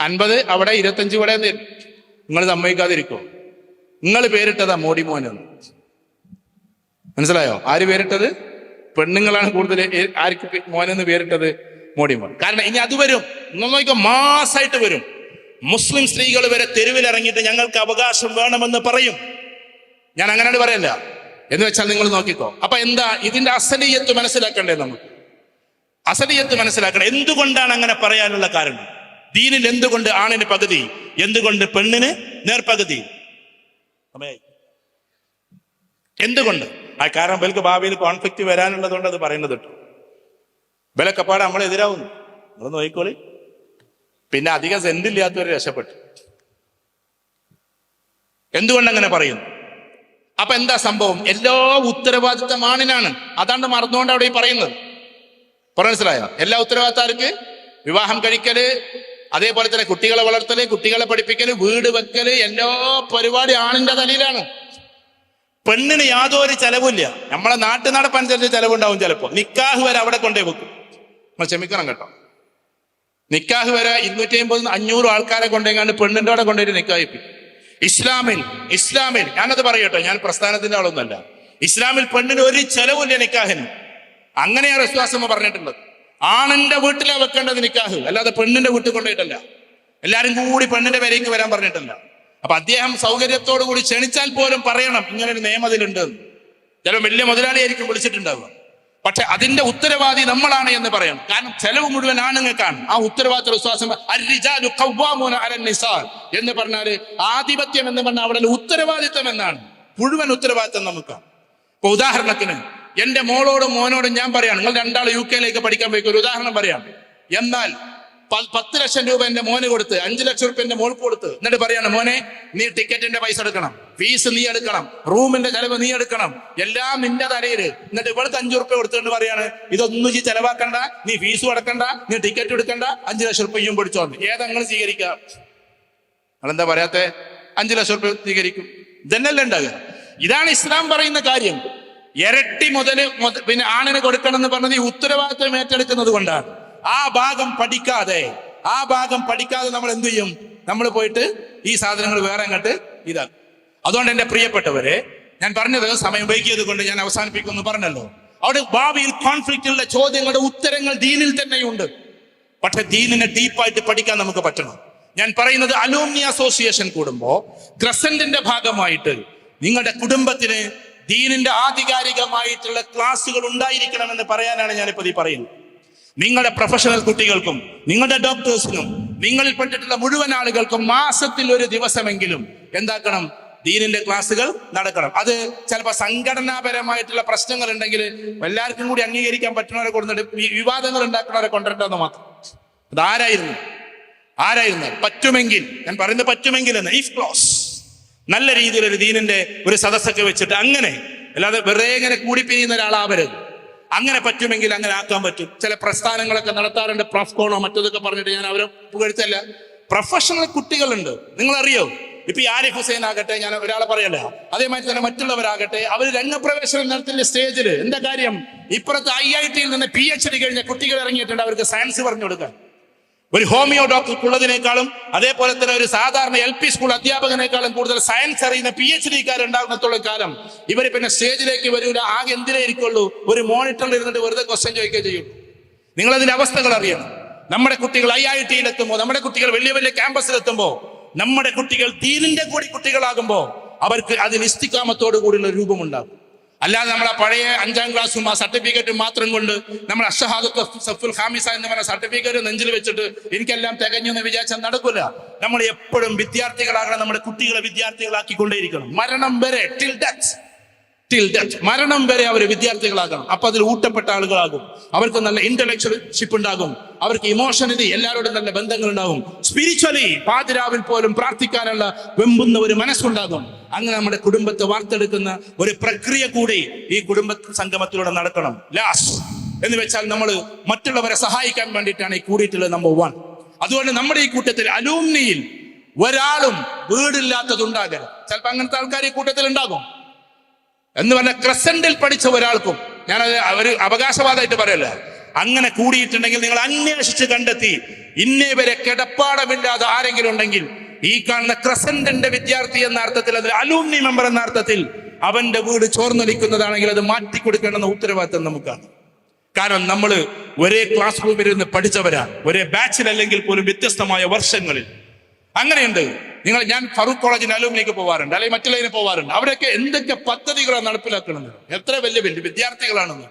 അൻപത് അവിടെ ഇരുപത്തഞ്ച് ഇവിടെ നിങ്ങൾ സമ്മതിക്കാതിരിക്കോ? നിങ്ങൾ പേരിട്ടതാ മോഡി മോനെന്ന്. മനസ്സിലായോ? ആര് പേരിട്ടത്? പെണ്ണുങ്ങളാണ് കൂടുതൽ ആർക്ക് മോനെന്ന് പേരിട്ടത്? മോഡി മോൻ കാരണം ഇനി അത് വരും. നോക്കിക്കോ മാസായിട്ട് വരും. മുസ്ലിം സ്ത്രീകൾ വരെ തെരുവിലിറങ്ങിയിട്ട് ഞങ്ങൾക്ക് അവകാശം വേണമെന്ന് പറയും. ഞാൻ അങ്ങനെയാണ് പറയല്ല. എന്ന് വെച്ചാൽ നിങ്ങൾ നോക്കിക്കോ. അപ്പൊ എന്താ ഇതിന്റെ അസലിയത്ത് മനസ്സിലാക്കണ്ടേ നമുക്ക്? അസലിയത്ത് മനസ്സിലാക്കണം. എന്തുകൊണ്ടാണ് അങ്ങനെ പറയാനുള്ള കാരണം? ദീനിൽ എന്തുകൊണ്ട് ആണിന് പകുതി എന്തുകൊണ്ട് പെണ്ണിന് നേർപകുതി. എന്തുകൊണ്ട്? ആ കാരണം ബൽക്ക് ഭാവിയിൽ കോൺഫ്ലിക്റ്റ് വരാനുള്ളതുകൊണ്ട് അത് പറയുന്നത് കേട്ടോ. ബലക്കപ്പാട് നമ്മളെതിരാവുന്നു നമ്മൾ നോക്കിക്കോളി. പിന്നെ അധികം സെന്തില്ലാത്തവർ രക്ഷപ്പെട്ടു. എന്തുകൊണ്ട് അങ്ങനെ പറയുന്നു? അപ്പൊ എന്താ സംഭവം? എല്ലാ ഉത്തരവാദിത്തം ആണിനാണ് അതാണ്ട് മറന്നുകൊണ്ട് അവിടെ ഈ പറയുന്നത്. മനസ്സിലായോ? എല്ലാ ഉത്തരവാദിത്താർക്ക് വിവാഹം കഴിക്കൽ അതേപോലെ തന്നെ കുട്ടികളെ വളർത്തൽ കുട്ടികളെ പഠിപ്പിക്കൽ വീട് വെക്കൽ എല്ലാ പരിപാടി ആണിന്റെ തലയിലാണ്. പെണ്ണിന് യാതൊരു ചെലവില്ല നമ്മളെ നാട്ടു നടപ്പനുസരിച്ച് ചെലവുണ്ടാവും ചിലപ്പോ. നിക്കാഹ് വരെ അവിടെ കൊണ്ടേ വെക്കും. നമ്മൾ ക്ഷമിക്കണം കേട്ടോ. നിക്കാഹ് വരെ ഇരുന്നൂറ്റി അമ്പത് അഞ്ഞൂറ് ആൾക്കാരെ കൊണ്ടെങ്ങാണ്ട് പെണ്ണിന്റെ അവിടെ കൊണ്ടുപോയി നിക്കാഹിപ്പിക്കും ഇസ്ലാമിൽ ഇസ്ലാമിൽ ഞാനത് പറയട്ടോ ഞാൻ പ്രസ്ഥാനത്തിന്റെ ആളൊന്നുമല്ല. ഇസ്ലാമിൽ പെണ്ണിന് ഒരു ചെലവില്ല നിക്കാഹിന്. അങ്ങനെയാണ് വിശ്വാസം പറഞ്ഞിട്ടുള്ളത്. ആണിന്റെ വീട്ടിലാണ് വെക്കേണ്ടത് നിക്കാഹ്. അല്ലാതെ പെണ്ണിന്റെ വീട്ടിൽ കൊണ്ടുപോയിട്ടല്ല. എല്ലാരും കൂടി പെണ്ണിന്റെ പേരേക്ക് വരാൻ പറഞ്ഞിട്ടല്ല. അപ്പൊ അദ്ദേഹം സൗകര്യത്തോടു കൂടി ക്ഷണിച്ചാൽ പോലും പറയണം ഇങ്ങനെ ഒരു നിയമം അതിലുണ്ട്. ചിലപ്പോൾ വലിയ മുതലാളിയായിരിക്കും വിളിച്ചിട്ടുണ്ടാവുക. പക്ഷെ അതിന്റെ ഉത്തരവാദി നമ്മളാണ് എന്ന് പറയണം. കാരണം ചെലവ് മുഴുവൻ ആണുങ്ങൾക്കാണ്. ആ ഉത്തരവാദിത്ത വിശ്വാസം എന്ന് പറഞ്ഞാൽ ആധിപത്യം എന്ന് പറഞ്ഞാൽ അവിടെ ഉത്തരവാദിത്തം എന്നാണ്. മുഴുവൻ ഉത്തരവാദിത്തം നമുക്കാണ്. ഇപ്പൊ ഉദാഹരണത്തിന് എന്റെ മോളോടും മോനോടും ഞാൻ പറയാണ് നിങ്ങൾ രണ്ടാൾ യു കെയിലേക്ക് പഠിക്കാൻ പോയി ഒരു ഉദാഹരണം പറയാം. എന്നാൽ പത്ത് ലക്ഷം രൂപ എന്റെ മോന് കൊടുത്ത് അഞ്ചു ലക്ഷം രൂപ എന്റെ മോൾക്ക് കൊടുത്ത്. എന്നിട്ട് പറയാണ് മോനെ നീ ടിക്കറ്റിന്റെ പൈസ എടുക്കണം ഫീസ് നീ എടുക്കണം റൂമിന്റെ ചെലവ് നീ എടുക്കണം എല്ലാം നിന്റെ തലയിൽ എന്നിട്ട് ഇവിടുത്തെ അഞ്ചു റുപ്യ കൊടുത്തുകൊണ്ട് പറയാണ് ഇതൊന്നും നീ ചെലവാക്കണ്ട നീ ഫീസ് അടക്കണ്ട നീ ടിക്കറ്റ് എടുക്കണ്ട അഞ്ചു ലക്ഷം റുപ്യയും പിടിച്ചോണ്ട് ഏതങ്ങൾ സ്വീകരിക്കാം? അതെന്താ പറയാത്തെ? അഞ്ചു ലക്ഷം റുപ്യ സ്വീകരിക്കും. ഇതന്നെയല്ലേ ഉണ്ടാകുക ഇതാണ് ഇസ്ലാം പറയുന്ന കാര്യം. ഇരട്ടി മുതൽ പിന്നെ ആണിന് കൊടുക്കണം എന്ന് പറഞ്ഞത് ഈ ഉത്തരവാദിത്വം ഏറ്റെടുക്കുന്നത് കൊണ്ടാണ്. ആ ഭാഗം പഠിക്കാതെ ആ ഭാഗം പഠിക്കാതെ നമ്മൾ എന്ത് ചെയ്യും? നമ്മൾ പോയിട്ട് ഈ സാധനങ്ങൾ വേറെ അങ്ങോട്ട് ഇതാക്കും. അതുകൊണ്ട് എന്റെ പ്രിയപ്പെട്ടവരെ ഞാൻ പറഞ്ഞത് സമയം വൈകിയത് കൊണ്ട് ഞാൻ അവസാനിപ്പിക്കുമെന്ന് പറഞ്ഞല്ലോ. അവിടെ ഭാവിയിൽ കോൺഫ്ലിക്റ്റുള്ള ചോദ്യങ്ങളുടെ ഉത്തരങ്ങൾ ദീനിൽ തന്നെയുണ്ട്. പക്ഷെ ദീനിനെ ഡീപ്പായിട്ട് പഠിക്കാൻ നമുക്ക് പറ്റണം. ഞാൻ പറയുന്നത് അലൂമിനി അസോസിയേഷൻ കൂടുമ്പോ ക്രസന്റിന്റെ ഭാഗമായിട്ട് നിങ്ങളുടെ കുടുംബത്തിന് ദീനിന്റെ ആധികാരികമായിട്ടുള്ള ക്ലാസ്സുകൾ ഉണ്ടായിരിക്കണം എന്ന് പറയാനാണ് ഞാനിപ്പോ ഈ പറയുന്നത്. നിങ്ങളുടെ പ്രൊഫഷണൽ കുട്ടികൾക്കും നിങ്ങളുടെ ഡോക്ടേഴ്സിനും നിങ്ങളിൽ പെട്ടിട്ടുള്ള മുഴുവൻ ആളുകൾക്കും മാസത്തിൽ ഒരു ദിവസമെങ്കിലും എന്താക്കണം? ദീനിന്റെ ക്ലാസ്സുകൾ നടക്കണം. അത് ചിലപ്പോൾ സംഘടനാപരമായിട്ടുള്ള പ്രശ്നങ്ങൾ ഉണ്ടെങ്കിൽ എല്ലാവർക്കും കൂടി അംഗീകരിക്കാൻ പറ്റുന്നവരെ വി- വിവാദങ്ങൾ ഉണ്ടാക്കുന്നവരെ കൊണ്ടുവരേണ്ടതെന്ന് മാത്രം. അതാരായിരുന്നു ആരായിരുന്നു? പറ്റുമെങ്കിൽ ഞാൻ പറയുന്നത് പറ്റുമെങ്കിൽ എന്ന് ഇഫ് ക്ലോസ് നല്ല രീതിയിൽ ഒരു ദീനിന്റെ ഒരു സദസ്സൊക്കെ വെച്ചിട്ട് അങ്ങനെ അല്ലാതെ വെറുതെ ഇങ്ങനെ കൂടിപ്പിരിയുന്ന ഒരാളാവരുത്. അങ്ങനെ പറ്റുമെങ്കിൽ അങ്ങനെ ആക്കാൻ പറ്റും. ചില പ്രസ്ഥാനങ്ങളൊക്കെ നടത്താറുണ്ട്. പ്രഫ്കോണോ മറ്റതൊക്കെ പറഞ്ഞിട്ട് ഞാൻ അവരെ പുകഴ്ത്തല്ല. പ്രൊഫഷണൽ കുട്ടികളുണ്ട്. നിങ്ങൾ അറിയോ ഇപ്പൊ ഈ ആരിഫ് ഹുസൈൻ ആകട്ടെ ഞാൻ ഒരാളെ പറയല്ല അതേമാതിരി തന്നെ മറ്റുള്ളവരാകട്ടെ അവർ രംഗപ്രവേശനം നടത്തുന്ന സ്റ്റേജിൽ എന്താ കാര്യം? ഇപ്പുറത്ത് ഐ ഐ ടിയിൽ നിന്ന് പി എച്ച് ഡി കഴിഞ്ഞ കുട്ടികൾ ഇറങ്ങിയിട്ടുണ്ട്. അവർക്ക് സയൻസ് പറഞ്ഞു കൊടുക്കാൻ. ഒരു ഹോമിയോ ഡോക്ടർക്കുള്ളതിനേക്കാളും അതേപോലെ തന്നെ ഒരു സാധാരണ എൽ പി സ്കൂൾ അധ്യാപകനേക്കാളും കൂടുതൽ സയൻസ് അറിയുന്ന പി എച്ച് ഡിക്കാരുണ്ടാകുന്നത്തോളം കാലം ഇവർ പിന്നെ സ്റ്റേജിലേക്ക് വരൂല ആകെ എന്തിനേ ഇരിക്കുള്ളൂ? ഒരു മോണിറ്ററിൽ ഇരുന്നിട്ട് വെറുതെ ക്വസ്റ്റ്യൻ ചോദിക്കുകയും ചെയ്യുള്ളൂ. നിങ്ങൾ അതിന്റെ അവസ്ഥകൾ അറിയണം. നമ്മുടെ കുട്ടികൾ ഐ ഐ ടിയിൽ എത്തുമ്പോൾ നമ്മുടെ കുട്ടികൾ വലിയ വലിയ ക്യാമ്പസിൽ എത്തുമ്പോൾ നമ്മുടെ കുട്ടികൾ തീരിന്റെ കൂടി കുട്ടികളാകുമ്പോൾ അവർക്ക് അതിന് ഇസ്തിക്കാമത്തോടു കൂടിയുള്ള രൂപമുണ്ടാകും. അല്ലാതെ നമ്മളെ പഴയ അഞ്ചാം ക്ലാസ്സും ആ സർട്ടിഫിക്കറ്റും മാത്രം കൊണ്ട് നമ്മൾ അഷഹാദത്ത് സഫുൽ ഹാമിസ എന്ന് പറഞ്ഞ സർട്ടിഫിക്കറ്റ് നെഞ്ചിൽ വെച്ചിട്ട് എനിക്കെല്ലാം തികഞ്ഞു എന്ന് വിചാരിച്ചാൽ നടക്കില്ല നമ്മൾ എപ്പോഴും വിദ്യാർത്ഥികളാകണം നമ്മുടെ കുട്ടികളെ വിദ്യാർത്ഥികളാക്കിക്കൊണ്ടേയിരിക്കണം. മരണം വരെ ടിൽ ഡെത്ത് ടിൽ ഡെത്ത് മരണം വരെ അവർ വിദ്യാർത്ഥികളാകണം. അപ്പൊ അതിൽ ഊട്ടപ്പെട്ട ആളുകളാകും. അവർക്ക് നല്ല ഇന്റലക്ച്വൽഷിപ്പ് ഉണ്ടാകും. അവർക്ക് ഇമോഷണലി എല്ലാവരോടും നല്ല ബന്ധങ്ങൾ ഉണ്ടാകും സ്പിരിച്വലി പാതിരാവിൽ പോലും പ്രാർത്ഥിക്കാനുള്ള വെമ്പുന്ന ഒരു മനസ്സുണ്ടാകും. അങ്ങനെ നമ്മുടെ കുടുംബത്തെ വാർത്തെടുക്കുന്ന ഒരു പ്രക്രിയ കൂടി ഈ കുടുംബ സംഗമത്തിലൂടെ നടക്കണം. ലാസ്റ്റ് എന്ന് വെച്ചാൽ നമ്മൾ മറ്റുള്ളവരെ സഹായിക്കാൻ വേണ്ടിയിട്ടാണ് ഈ കൂടിയിട്ടുള്ളത് നമ്പർ വൺ അതുകൊണ്ട് നമ്മുടെ ഈ കൂട്ടത്തിൽ അലൂമിനിയിൽ ഒരാളും വീടില്ലാത്തതുണ്ടാകരുത്. ചിലപ്പോൾ അങ്ങനത്തെ ആൾക്കാർ ഈ കൂട്ടത്തിൽ ഉണ്ടാകും എന്ന് പറഞ്ഞ ക്രസന്റിൽ പഠിച്ച ഒരാൾക്കും ഞാനത് അവർ അവകാശവാദമായിട്ട് പറയല്ല. അങ്ങനെ കൂടിയിട്ടുണ്ടെങ്കിൽ നിങ്ങൾ അന്വേഷിച്ച് കണ്ടെത്തി. ഇന്നേ വരെ കിടപ്പാടമില്ലാതെ ആരെങ്കിലും ഉണ്ടെങ്കിൽ ഈ കാണുന്ന ക്രസന്റിന്റെ വിദ്യാർത്ഥി എന്ന അർത്ഥത്തിൽ അത് അലൂമിനി മെമ്പർ എന്ന അർത്ഥത്തിൽ അവന്റെ വീട് ചോർന്നൊലിക്കുന്നതാണെങ്കിൽ അത് മാറ്റി കൊടുക്കേണ്ടെന്ന ഉത്തരവാദിത്തം നമുക്കാണ്. കാരണം നമ്മൾ ഒരേ ക്ലാസ് റൂമിൽ ഇരുന്ന് പഠിച്ചവരാ. ഒരേ ബാച്ചിൽ അല്ലെങ്കിൽ പോലും വ്യത്യസ്തമായ വർഷങ്ങളിൽ അങ്ങനെയുണ്ട്. നിങ്ങൾ ഞാൻ ഫറൂഖ് കോളേജിൽ അലൂമിലേക്ക് പോവാറുണ്ട് അല്ലെങ്കിൽ മറ്റുള്ളതിന് പോവാറുണ്ട്. അവരൊക്കെ എന്തൊക്കെ പദ്ധതികളാണ് നടപ്പിലാക്കുന്നത്? എത്ര വലിയ വലിയ വിദ്യാർത്ഥികളാണെന്ന്.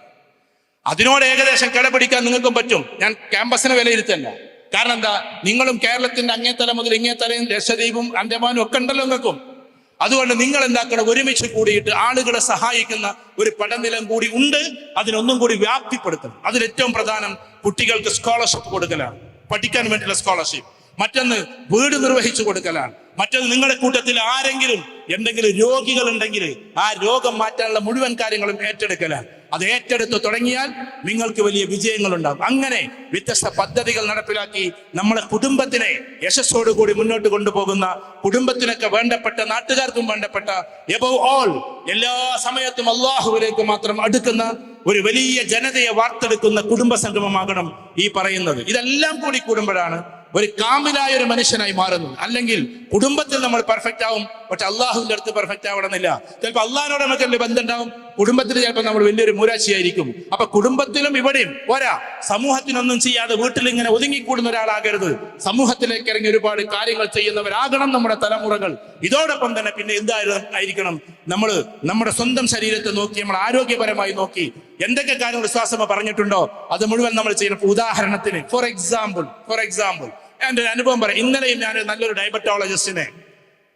അതിനോട് ഏകദേശം കിടപിടിക്കാൻ നിങ്ങൾക്കും പറ്റും. ഞാൻ ക്യാമ്പസിനെ വിലയിരുത്തല്ല കാരണം എന്താ? നിങ്ങളും കേരളത്തിന്റെ അങ്ങേത്തല മുതൽ ഇങ്ങേത്തലയും ലക്ഷദ്വീപും അന്തമാനും ഒക്കെ ഉണ്ടല്ലോ നിങ്ങൾക്കും. അതുകൊണ്ട് നിങ്ങൾ എന്താക്കണം? ഒരുമിച്ച് കൂടിയിട്ട് ആളുകളെ സഹായിക്കുന്ന ഒരു പടനിലം കൂടി ഉണ്ട്. അതിനൊന്നും കൂടി വ്യാപ്തിപ്പെടുത്തണം. അതിൽ ഏറ്റവും പ്രധാനം കുട്ടികൾക്ക് സ്കോളർഷിപ്പ് കൊടുക്കലാണ്. പഠിക്കാൻ വേണ്ടിയുള്ള സ്കോളർഷിപ്പ്. മറ്റൊന്ന് വീട് നിർവഹിച്ചു കൊടുക്കലാണ്. മറ്റൊന്ന് നിങ്ങളുടെ കൂട്ടത്തിൽ ആരെങ്കിലും എന്തെങ്കിലും രോഗികൾ ഉണ്ടെങ്കിൽ ആ രോഗം മാറ്റാനുള്ള മുഴുവൻ കാര്യങ്ങളും ഏറ്റെടുക്കലാണ്. അത് ഏറ്റെടുത്ത് തുടങ്ങിയാൽ നിങ്ങൾക്ക് വലിയ വിജയങ്ങൾ ഉണ്ടാകും അങ്ങനെ വ്യത്യസ്ത പദ്ധതികൾ നടപ്പിലാക്കി നമ്മളെ കുടുംബത്തിനെ യശസ്സോടുകൂടി മുന്നോട്ട് കൊണ്ടുപോകുന്ന കുടുംബത്തിനൊക്കെ വേണ്ടപ്പെട്ട നാട്ടുകാർക്കും വേണ്ടപ്പെട്ട എബവ് ഓൾ എല്ലാ സമയത്തും അള്ളാഹുവിലേക്ക് മാത്രം അടുക്കുന്ന ഒരു വലിയ ജനതയെ വാർത്തെടുക്കുന്ന കുടുംബ സംഗമമാകണം ഈ പറയുന്നത്. ഇതെല്ലാം കൂടി കൂടുമ്പോഴാണ് ഒരു കാമിലായ ഒരു മനുഷ്യനായി മാറുന്നു. അല്ലെങ്കിൽ കുടുംബത്തിൽ നമ്മൾ പെർഫെക്റ്റ് ആവും പക്ഷെ അള്ളാഹുവിന്റെ അടുത്ത് പെർഫെക്റ്റ് ആവണമെന്നില്ല. ചിലപ്പോൾ അള്ളാഹിനോട് നമുക്ക് വലിയ ബന്ധം ഉണ്ടാവും കുടുംബത്തിൽ ചിലപ്പോൾ നമ്മൾ വലിയൊരു മൂരാശിയായിരിക്കും. അപ്പൊ കുടുംബത്തിലും ഇവിടെയും പോരാ. സമൂഹത്തിനൊന്നും ചെയ്യാതെ വീട്ടിൽ ഇങ്ങനെ ഒതുങ്ങിക്കൂടുന്ന ഒരാളാകരുത്. സമൂഹത്തിലേക്ക് ഇറങ്ങി ഒരുപാട് കാര്യങ്ങൾ ചെയ്യുന്നവരാകണം നമ്മുടെ തലമുറകൾ. ഇതോടൊപ്പം തന്നെ പിന്നെ എന്തായാലും ആയിരിക്കണം? നമ്മൾ നമ്മുടെ സ്വന്തം ശരീരത്തെ നോക്കി നമ്മൾ ആരോഗ്യപരമായി നോക്കി. എന്തൊക്കെ കാര്യങ്ങൾ വിശ്വാസമ പറഞ്ഞിട്ടുണ്ടോ? അത് മുഴുവൻ നമ്മൾ ചെയ്യണം. ഉദാഹരണത്തിന് ഫോർ എക്സാമ്പിൾ ഫോർ എക്സാമ്പിൾ ഒരു അനുഭവം പറയാം. ഇന്നലെയും ഞാൻ നല്ലൊരു ഡയബറ്റോളജിസ്റ്റിനെ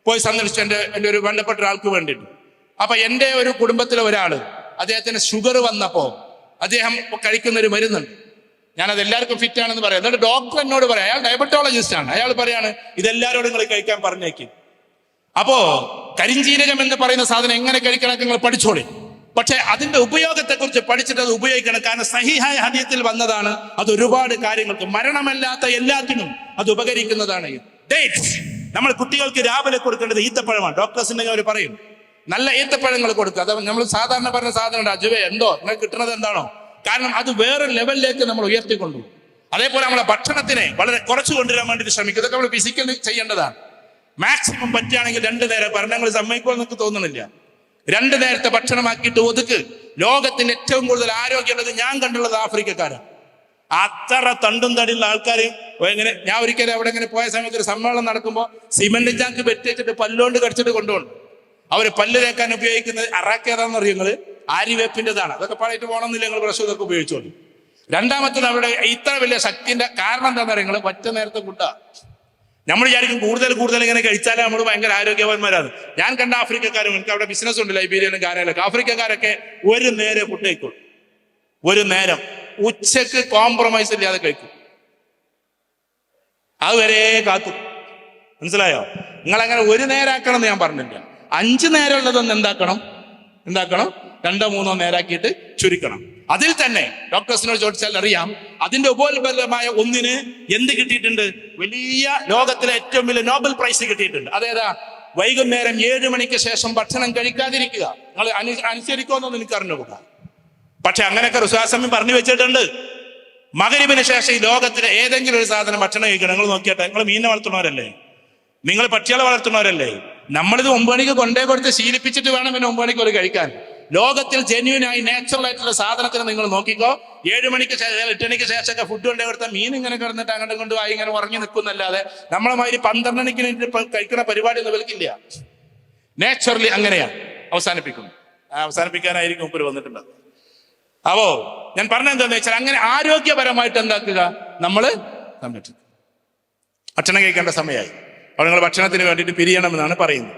പോയി സന്ദർശിച്ചു എന്റെ എന്റെ ഒരു വേണ്ടപ്പെട്ട ഒരാൾക്ക് വേണ്ടിയിട്ട്. അപ്പൊ എന്റെ ഒരു കുടുംബത്തിലെ ഒരാൾ അദ്ദേഹത്തിന് ഷുഗർ വന്നപ്പോ അദ്ദേഹം കഴിക്കുന്ന ഒരു മരുന്നുണ്ട്. ഞാനത് എല്ലാവർക്കും ഫിറ്റ് ആണെന്ന് പറയാം. എന്നിട്ട് ഡോക്ടർ എന്നോട് പറയാം അയാൾ ഡയബറ്റോളജിസ്റ്റ് ആണ്. അയാൾ പറയാണ് ഇതെല്ലാരോടും നിങ്ങൾ കഴിക്കാൻ പറഞ്ഞേക്കും. അപ്പോ കരിഞ്ജീരകം എന്ന് പറയുന്ന സാധനം എങ്ങനെ കഴിക്കണമെന്ന് നിങ്ങൾ പഠിച്ചോളി. പക്ഷെ അതിന്റെ ഉപയോഗത്തെക്കുറിച്ച് പഠിച്ചിട്ട് അത് ഉപയോഗിക്കണം. കാരണം സഹിഹായ ഹദീത്തിൽ വന്നതാണ് അത് ഒരുപാട് കാര്യങ്ങൾക്ക് മരണമല്ലാത്ത എല്ലാത്തിനും അത് ഉപകരിക്കുന്നതാണ് ഡേറ്റ്സ് നമ്മൾ കുട്ടികൾക്ക് രാവിലെ കൊടുക്കേണ്ടത് ഈത്തപ്പഴമാണ്. ഡോക്ടേഴ്സിന്റെ അവർ പറയും നല്ല ഈത്തപ്പഴങ്ങൾ കൊടുക്കുക അത് നമ്മൾ സാധാരണ പറഞ്ഞ സാധനം അജുവേ എന്തോ? നിങ്ങൾ കിട്ടുന്നത് എന്താണോ? കാരണം അത് വേറെ ലെവലിലേക്ക് നമ്മൾ ഉയർത്തിക്കൊണ്ടു. അതേപോലെ നമ്മളെ ഭക്ഷണത്തിനെ വളരെ കുറച്ച് കൊണ്ടുവരാൻ വേണ്ടി ശ്രമിക്കും. ഇതൊക്കെ നമ്മൾ ഫിസിക്കലി ചെയ്യേണ്ടതാണ്. മാക്സിമം പറ്റുകയാണെങ്കിൽ രണ്ടു നേരം. ഭരണങ്ങൾ സമ്മതിക്കുമെന്ന് എനിക്ക് തോന്നുന്നില്ല രണ്ട് നേരത്തെ ഭക്ഷണമാക്കിയിട്ട് ഒതുക്ക്. ലോകത്തിന് ഏറ്റവും കൂടുതൽ ആരോഗ്യമുള്ളത് ഞാൻ കണ്ടുള്ളത് ആഫ്രിക്കക്കാരാണ് അത്ര തണ്ടും തടിയുള്ള ആൾക്കാർ എങ്ങനെ ഞാൻ ഒരിക്കലും അവിടെ ഇങ്ങനെ പോയ സമയത്ത് ഒരു സമ്മേളനം നടക്കുമ്പോൾ സിമന്റ് ചാക്ക് വെട്ടിച്ചിട്ട് പല്ലുകൊണ്ട് കടിച്ചിട്ട് കൊണ്ടുപോകും. അവർ പല്ല് തേക്കാൻ ഉപയോഗിക്കുന്നത് അറാക്കേതാന്ന് അറിയോ നിങ്ങൾ? ആര്യവേപ്പിന്റെതാണ് അതൊക്കെ പാടിയിട്ട് പോകണമെന്നില്ല നിങ്ങൾ ബ്രഷ് ഇതൊക്കെ ഉപയോഗിച്ചോളൂ രണ്ടാമത്തത് അവിടെ ഇത്ര വലിയ ശക്തിന്റെ കാരണം എന്താണെന്ന് അറിയുന്നത് ഒറ്റ നേരത്തെ ഫുഡാ. നമ്മൾ വിചാരിക്കും കൂടുതൽ കൂടുതൽ ഇങ്ങനെ കഴിച്ചാലേ നമ്മൾ ഭയങ്കര ആരോഗ്യവാന്മാരാണ്. ഞാൻ കണ്ട ആഫ്രിക്കക്കാരും എനിക്ക് അവിടെ ബിസിനസ് ഉണ്ട് ലൈബ്രേരിയനും ഗാനയിലൊക്കെ ആഫ്രിക്കക്കാരൊക്കെ ഒരു നേരെ ഫുഡ് കഴിക്കും. ഒരു നേരം. ഉച്ചയ്ക്ക് കോംപ്രമൈസ് ഇല്ലാതെ കഴിക്കും. അതുവരെ കാത്തു. മനസ്സിലായോ? നിങ്ങൾ അങ്ങനെ ഒരു നേരാക്കണം എന്ന് ഞാൻ പറഞ്ഞില്ല. അഞ്ച് നേരമുള്ളതൊന്ന് എന്താക്കണം? എന്താക്കണം? രണ്ടോ മൂന്നോ നേരാക്കിയിട്ട് ചുരുക്കണം. അതിൽ തന്നെ ഡോക്ടേഴ്സിനോട് ചോദിച്ചാൽ അറിയാം അതിന്റെ ഉപോത്ബലമായ ഒന്നിന് എന്ത് കിട്ടിയിട്ടുണ്ട്? വലിയ ലോകത്തിലെ ഏറ്റവും വലിയ നോബൽ പ്രൈസ് കിട്ടിയിട്ടുണ്ട്. അതേതാ? വൈകുന്നേരം ഏഴ് മണിക്ക് ശേഷം ഭക്ഷണം കഴിക്കാതിരിക്കുക. നിങ്ങൾ അനു അനുസരിക്കുമെന്നൊന്നും എനിക്ക് അറിഞ്ഞുകൂടാ. പക്ഷെ അങ്ങനെയൊക്കെ റുസ്വാസമി പറഞ്ഞു വെച്ചിട്ടുണ്ട്. മകരിവിന് ശേഷം ഈ ലോകത്തിലെ ഏതെങ്കിലും ഒരു സാധനം ഭക്ഷണം കഴിക്കണം. നിങ്ങൾ നോക്കിയാട്ടെ നിങ്ങൾ മീനെ വളർത്തുന്നവരല്ലേ? നിങ്ങൾ പക്ഷികളെ വളർത്തുന്നവരല്ലേ? നമ്മളിത് ഒമ്പണിക്ക് കൊണ്ടേ കൊടുത്ത് ശീലിപ്പിച്ചിട്ട് വേണം പിന്നെ ഒമ്പണിക്ക് ഒരു കഴിക്കാൻ. ലോകത്തിൽ ജെന്യൂനായി നാച്ചുറൽ ആയിട്ടുള്ള സാധനത്തിന് നിങ്ങൾ നോക്കിക്കോ. ഏഴ് മണിക്ക് ശേഷം എട്ട് മണിക്ക് ശേഷമൊക്കെ ഫുഡ് കൊണ്ടേ കൊടുത്ത മീൻ ഇങ്ങനെ കിടന്നിട്ട് അങ്ങോട്ടും കൊണ്ട് വായി ഇങ്ങനെ ഉറങ്ങി നിൽക്കുന്നല്ലാതെ നമ്മളെ പന്ത്രണ്ട് മണിക്ക് കഴിക്കുന്ന പരിപാടി ഒന്നും വിൽക്കില്ല നാച്ചുറലി അങ്ങനെയാണ് അവസാനിപ്പിക്കുന്നു. അവസാനിപ്പിക്കാനായിരിക്കും മുമ്പിൽ വന്നിട്ടുള്ളത്. അപ്പോ ഞാൻ പറഞ്ഞെന്താന്ന് വെച്ചാൽ അങ്ങനെ ആരോഗ്യപരമായിട്ട് എന്താക്കുക? നമ്മൾ സംരക്ഷിക്കുക ഭക്ഷണം കഴിക്കേണ്ട സമയമായി. അപ്പോൾ നിങ്ങൾ ഭക്ഷണത്തിന് വേണ്ടിയിട്ട് പിരിയണമെന്നാണ് പറയുന്നത്.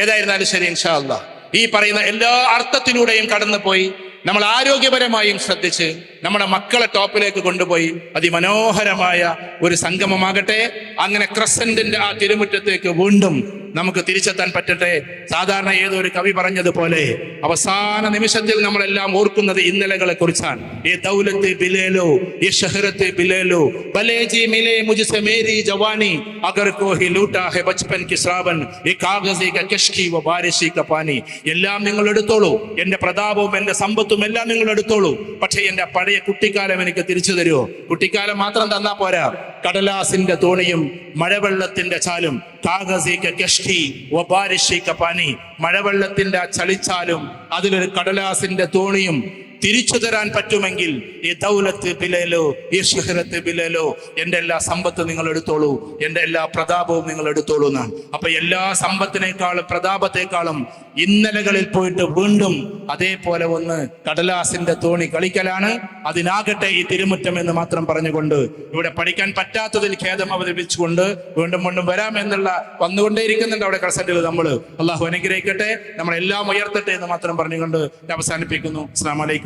ഏതായിരുന്നാലും ശരി ഇൻഷാ അല്ലാ ഈ പറയുന്ന എല്ലാ അർത്ഥത്തിലൂടെയും കടന്നുപോയി. നമ്മൾ ആരോഗ്യപരമായും ശ്രദ്ധിച്ച് നമ്മുടെ മക്കളെ ടോപ്പിലേക്ക് കൊണ്ടുപോയി. അതിമനോഹരമായ ഒരു സംഗമമാകട്ടെ. അങ്ങനെ ക്രസന്റിന്റെ ആ തിരുമുറ്റത്തേക്ക് വീണ്ടും നമുക്ക് തിരിച്ചെത്താൻ പറ്റട്ടെ. സാധാരണ ഏതൊരു കവി പറഞ്ഞതുപോലെ അവസാന നിമിഷത്തിൽ നമ്മളെല്ലാം ഓർക്കുന്നത് ഇന്നലകളെ കുറിച്ചാണ് ഈ ദൗലത്ത് ബിലേലോ ഈ ഷഹരത്തെ ബിലേലോ ബലേജി മിലേ മുജ്സെ മേരി ജവാനി അഗർ കോഹി ലൂട്ടാ ഹെ ബച്പൻ കി ശ്രാവൻ ഈ കാഗസി ക കഷ്കി വ ബാരിഷി ക പാനി. എല്ലാം നിങ്ങൾ എടുത്തോളൂ. എന്റെ പ്രതാപവും എന്റെ സമ്പത്തും എല്ലാം നിങ്ങൾ എടുത്തോളൂ. പക്ഷേ എന്റെ പഴയ കുട്ടിക്കാലം എനിക്ക് തിരിച്ചു തരുമോ കുട്ടിക്കാലം മാത്രം തന്നാ പോരാ. കടലാസിന്റെ തോണിയും മഴവെള്ളത്തിന്റെ ചാലും കാഗസി ക പനി മഴവെള്ളത്തിന്റെ ചളിച്ചാലും അതിലൊരു കടലാസിന്റെ തോണിയും തിരിച്ചു തരാൻ പറ്റുമെങ്കിൽ ഈ ദൗലത്ത് ബിലേലോ ഈ ഷഹരത്ത് ബിലേലോ എന്റെ എല്ലാ സമ്പത്ത് നിങ്ങൾ എടുത്തോളൂ. എന്റെ എല്ലാ പ്രതാപവും നിങ്ങൾ എടുത്തോളൂ എന്നാണ്. അപ്പൊ എല്ലാ സമ്പത്തിനേക്കാളും പ്രതാപത്തെക്കാളും ഇന്നലകളിൽ പോയിട്ട് വീണ്ടും അതേപോലെ ഒന്ന് കടലാസിന്റെ തോണി കളിക്കലാണ്. അതിനാകട്ടെ ഈ തിരുമുറ്റം എന്ന് മാത്രം പറഞ്ഞുകൊണ്ട് ഇവിടെ പഠിക്കാൻ പറ്റാത്തതിൽ ഖേദം അവതരിപ്പിച്ചുകൊണ്ട് വീണ്ടും വീണ്ടും വരാം എന്നുള്ള വന്നുകൊണ്ടേയിരിക്കുന്നുണ്ട് അവിടെ കസറ്റിൽ നമ്മൾ അള്ളാഹു അനുഗ്രഹിക്കട്ടെ. നമ്മളെല്ലാം ഉയർത്തട്ടെ എന്ന് മാത്രം പറഞ്ഞുകൊണ്ട് അവസാനിപ്പിക്കുന്നു. അസ്സാം വലൈക്കും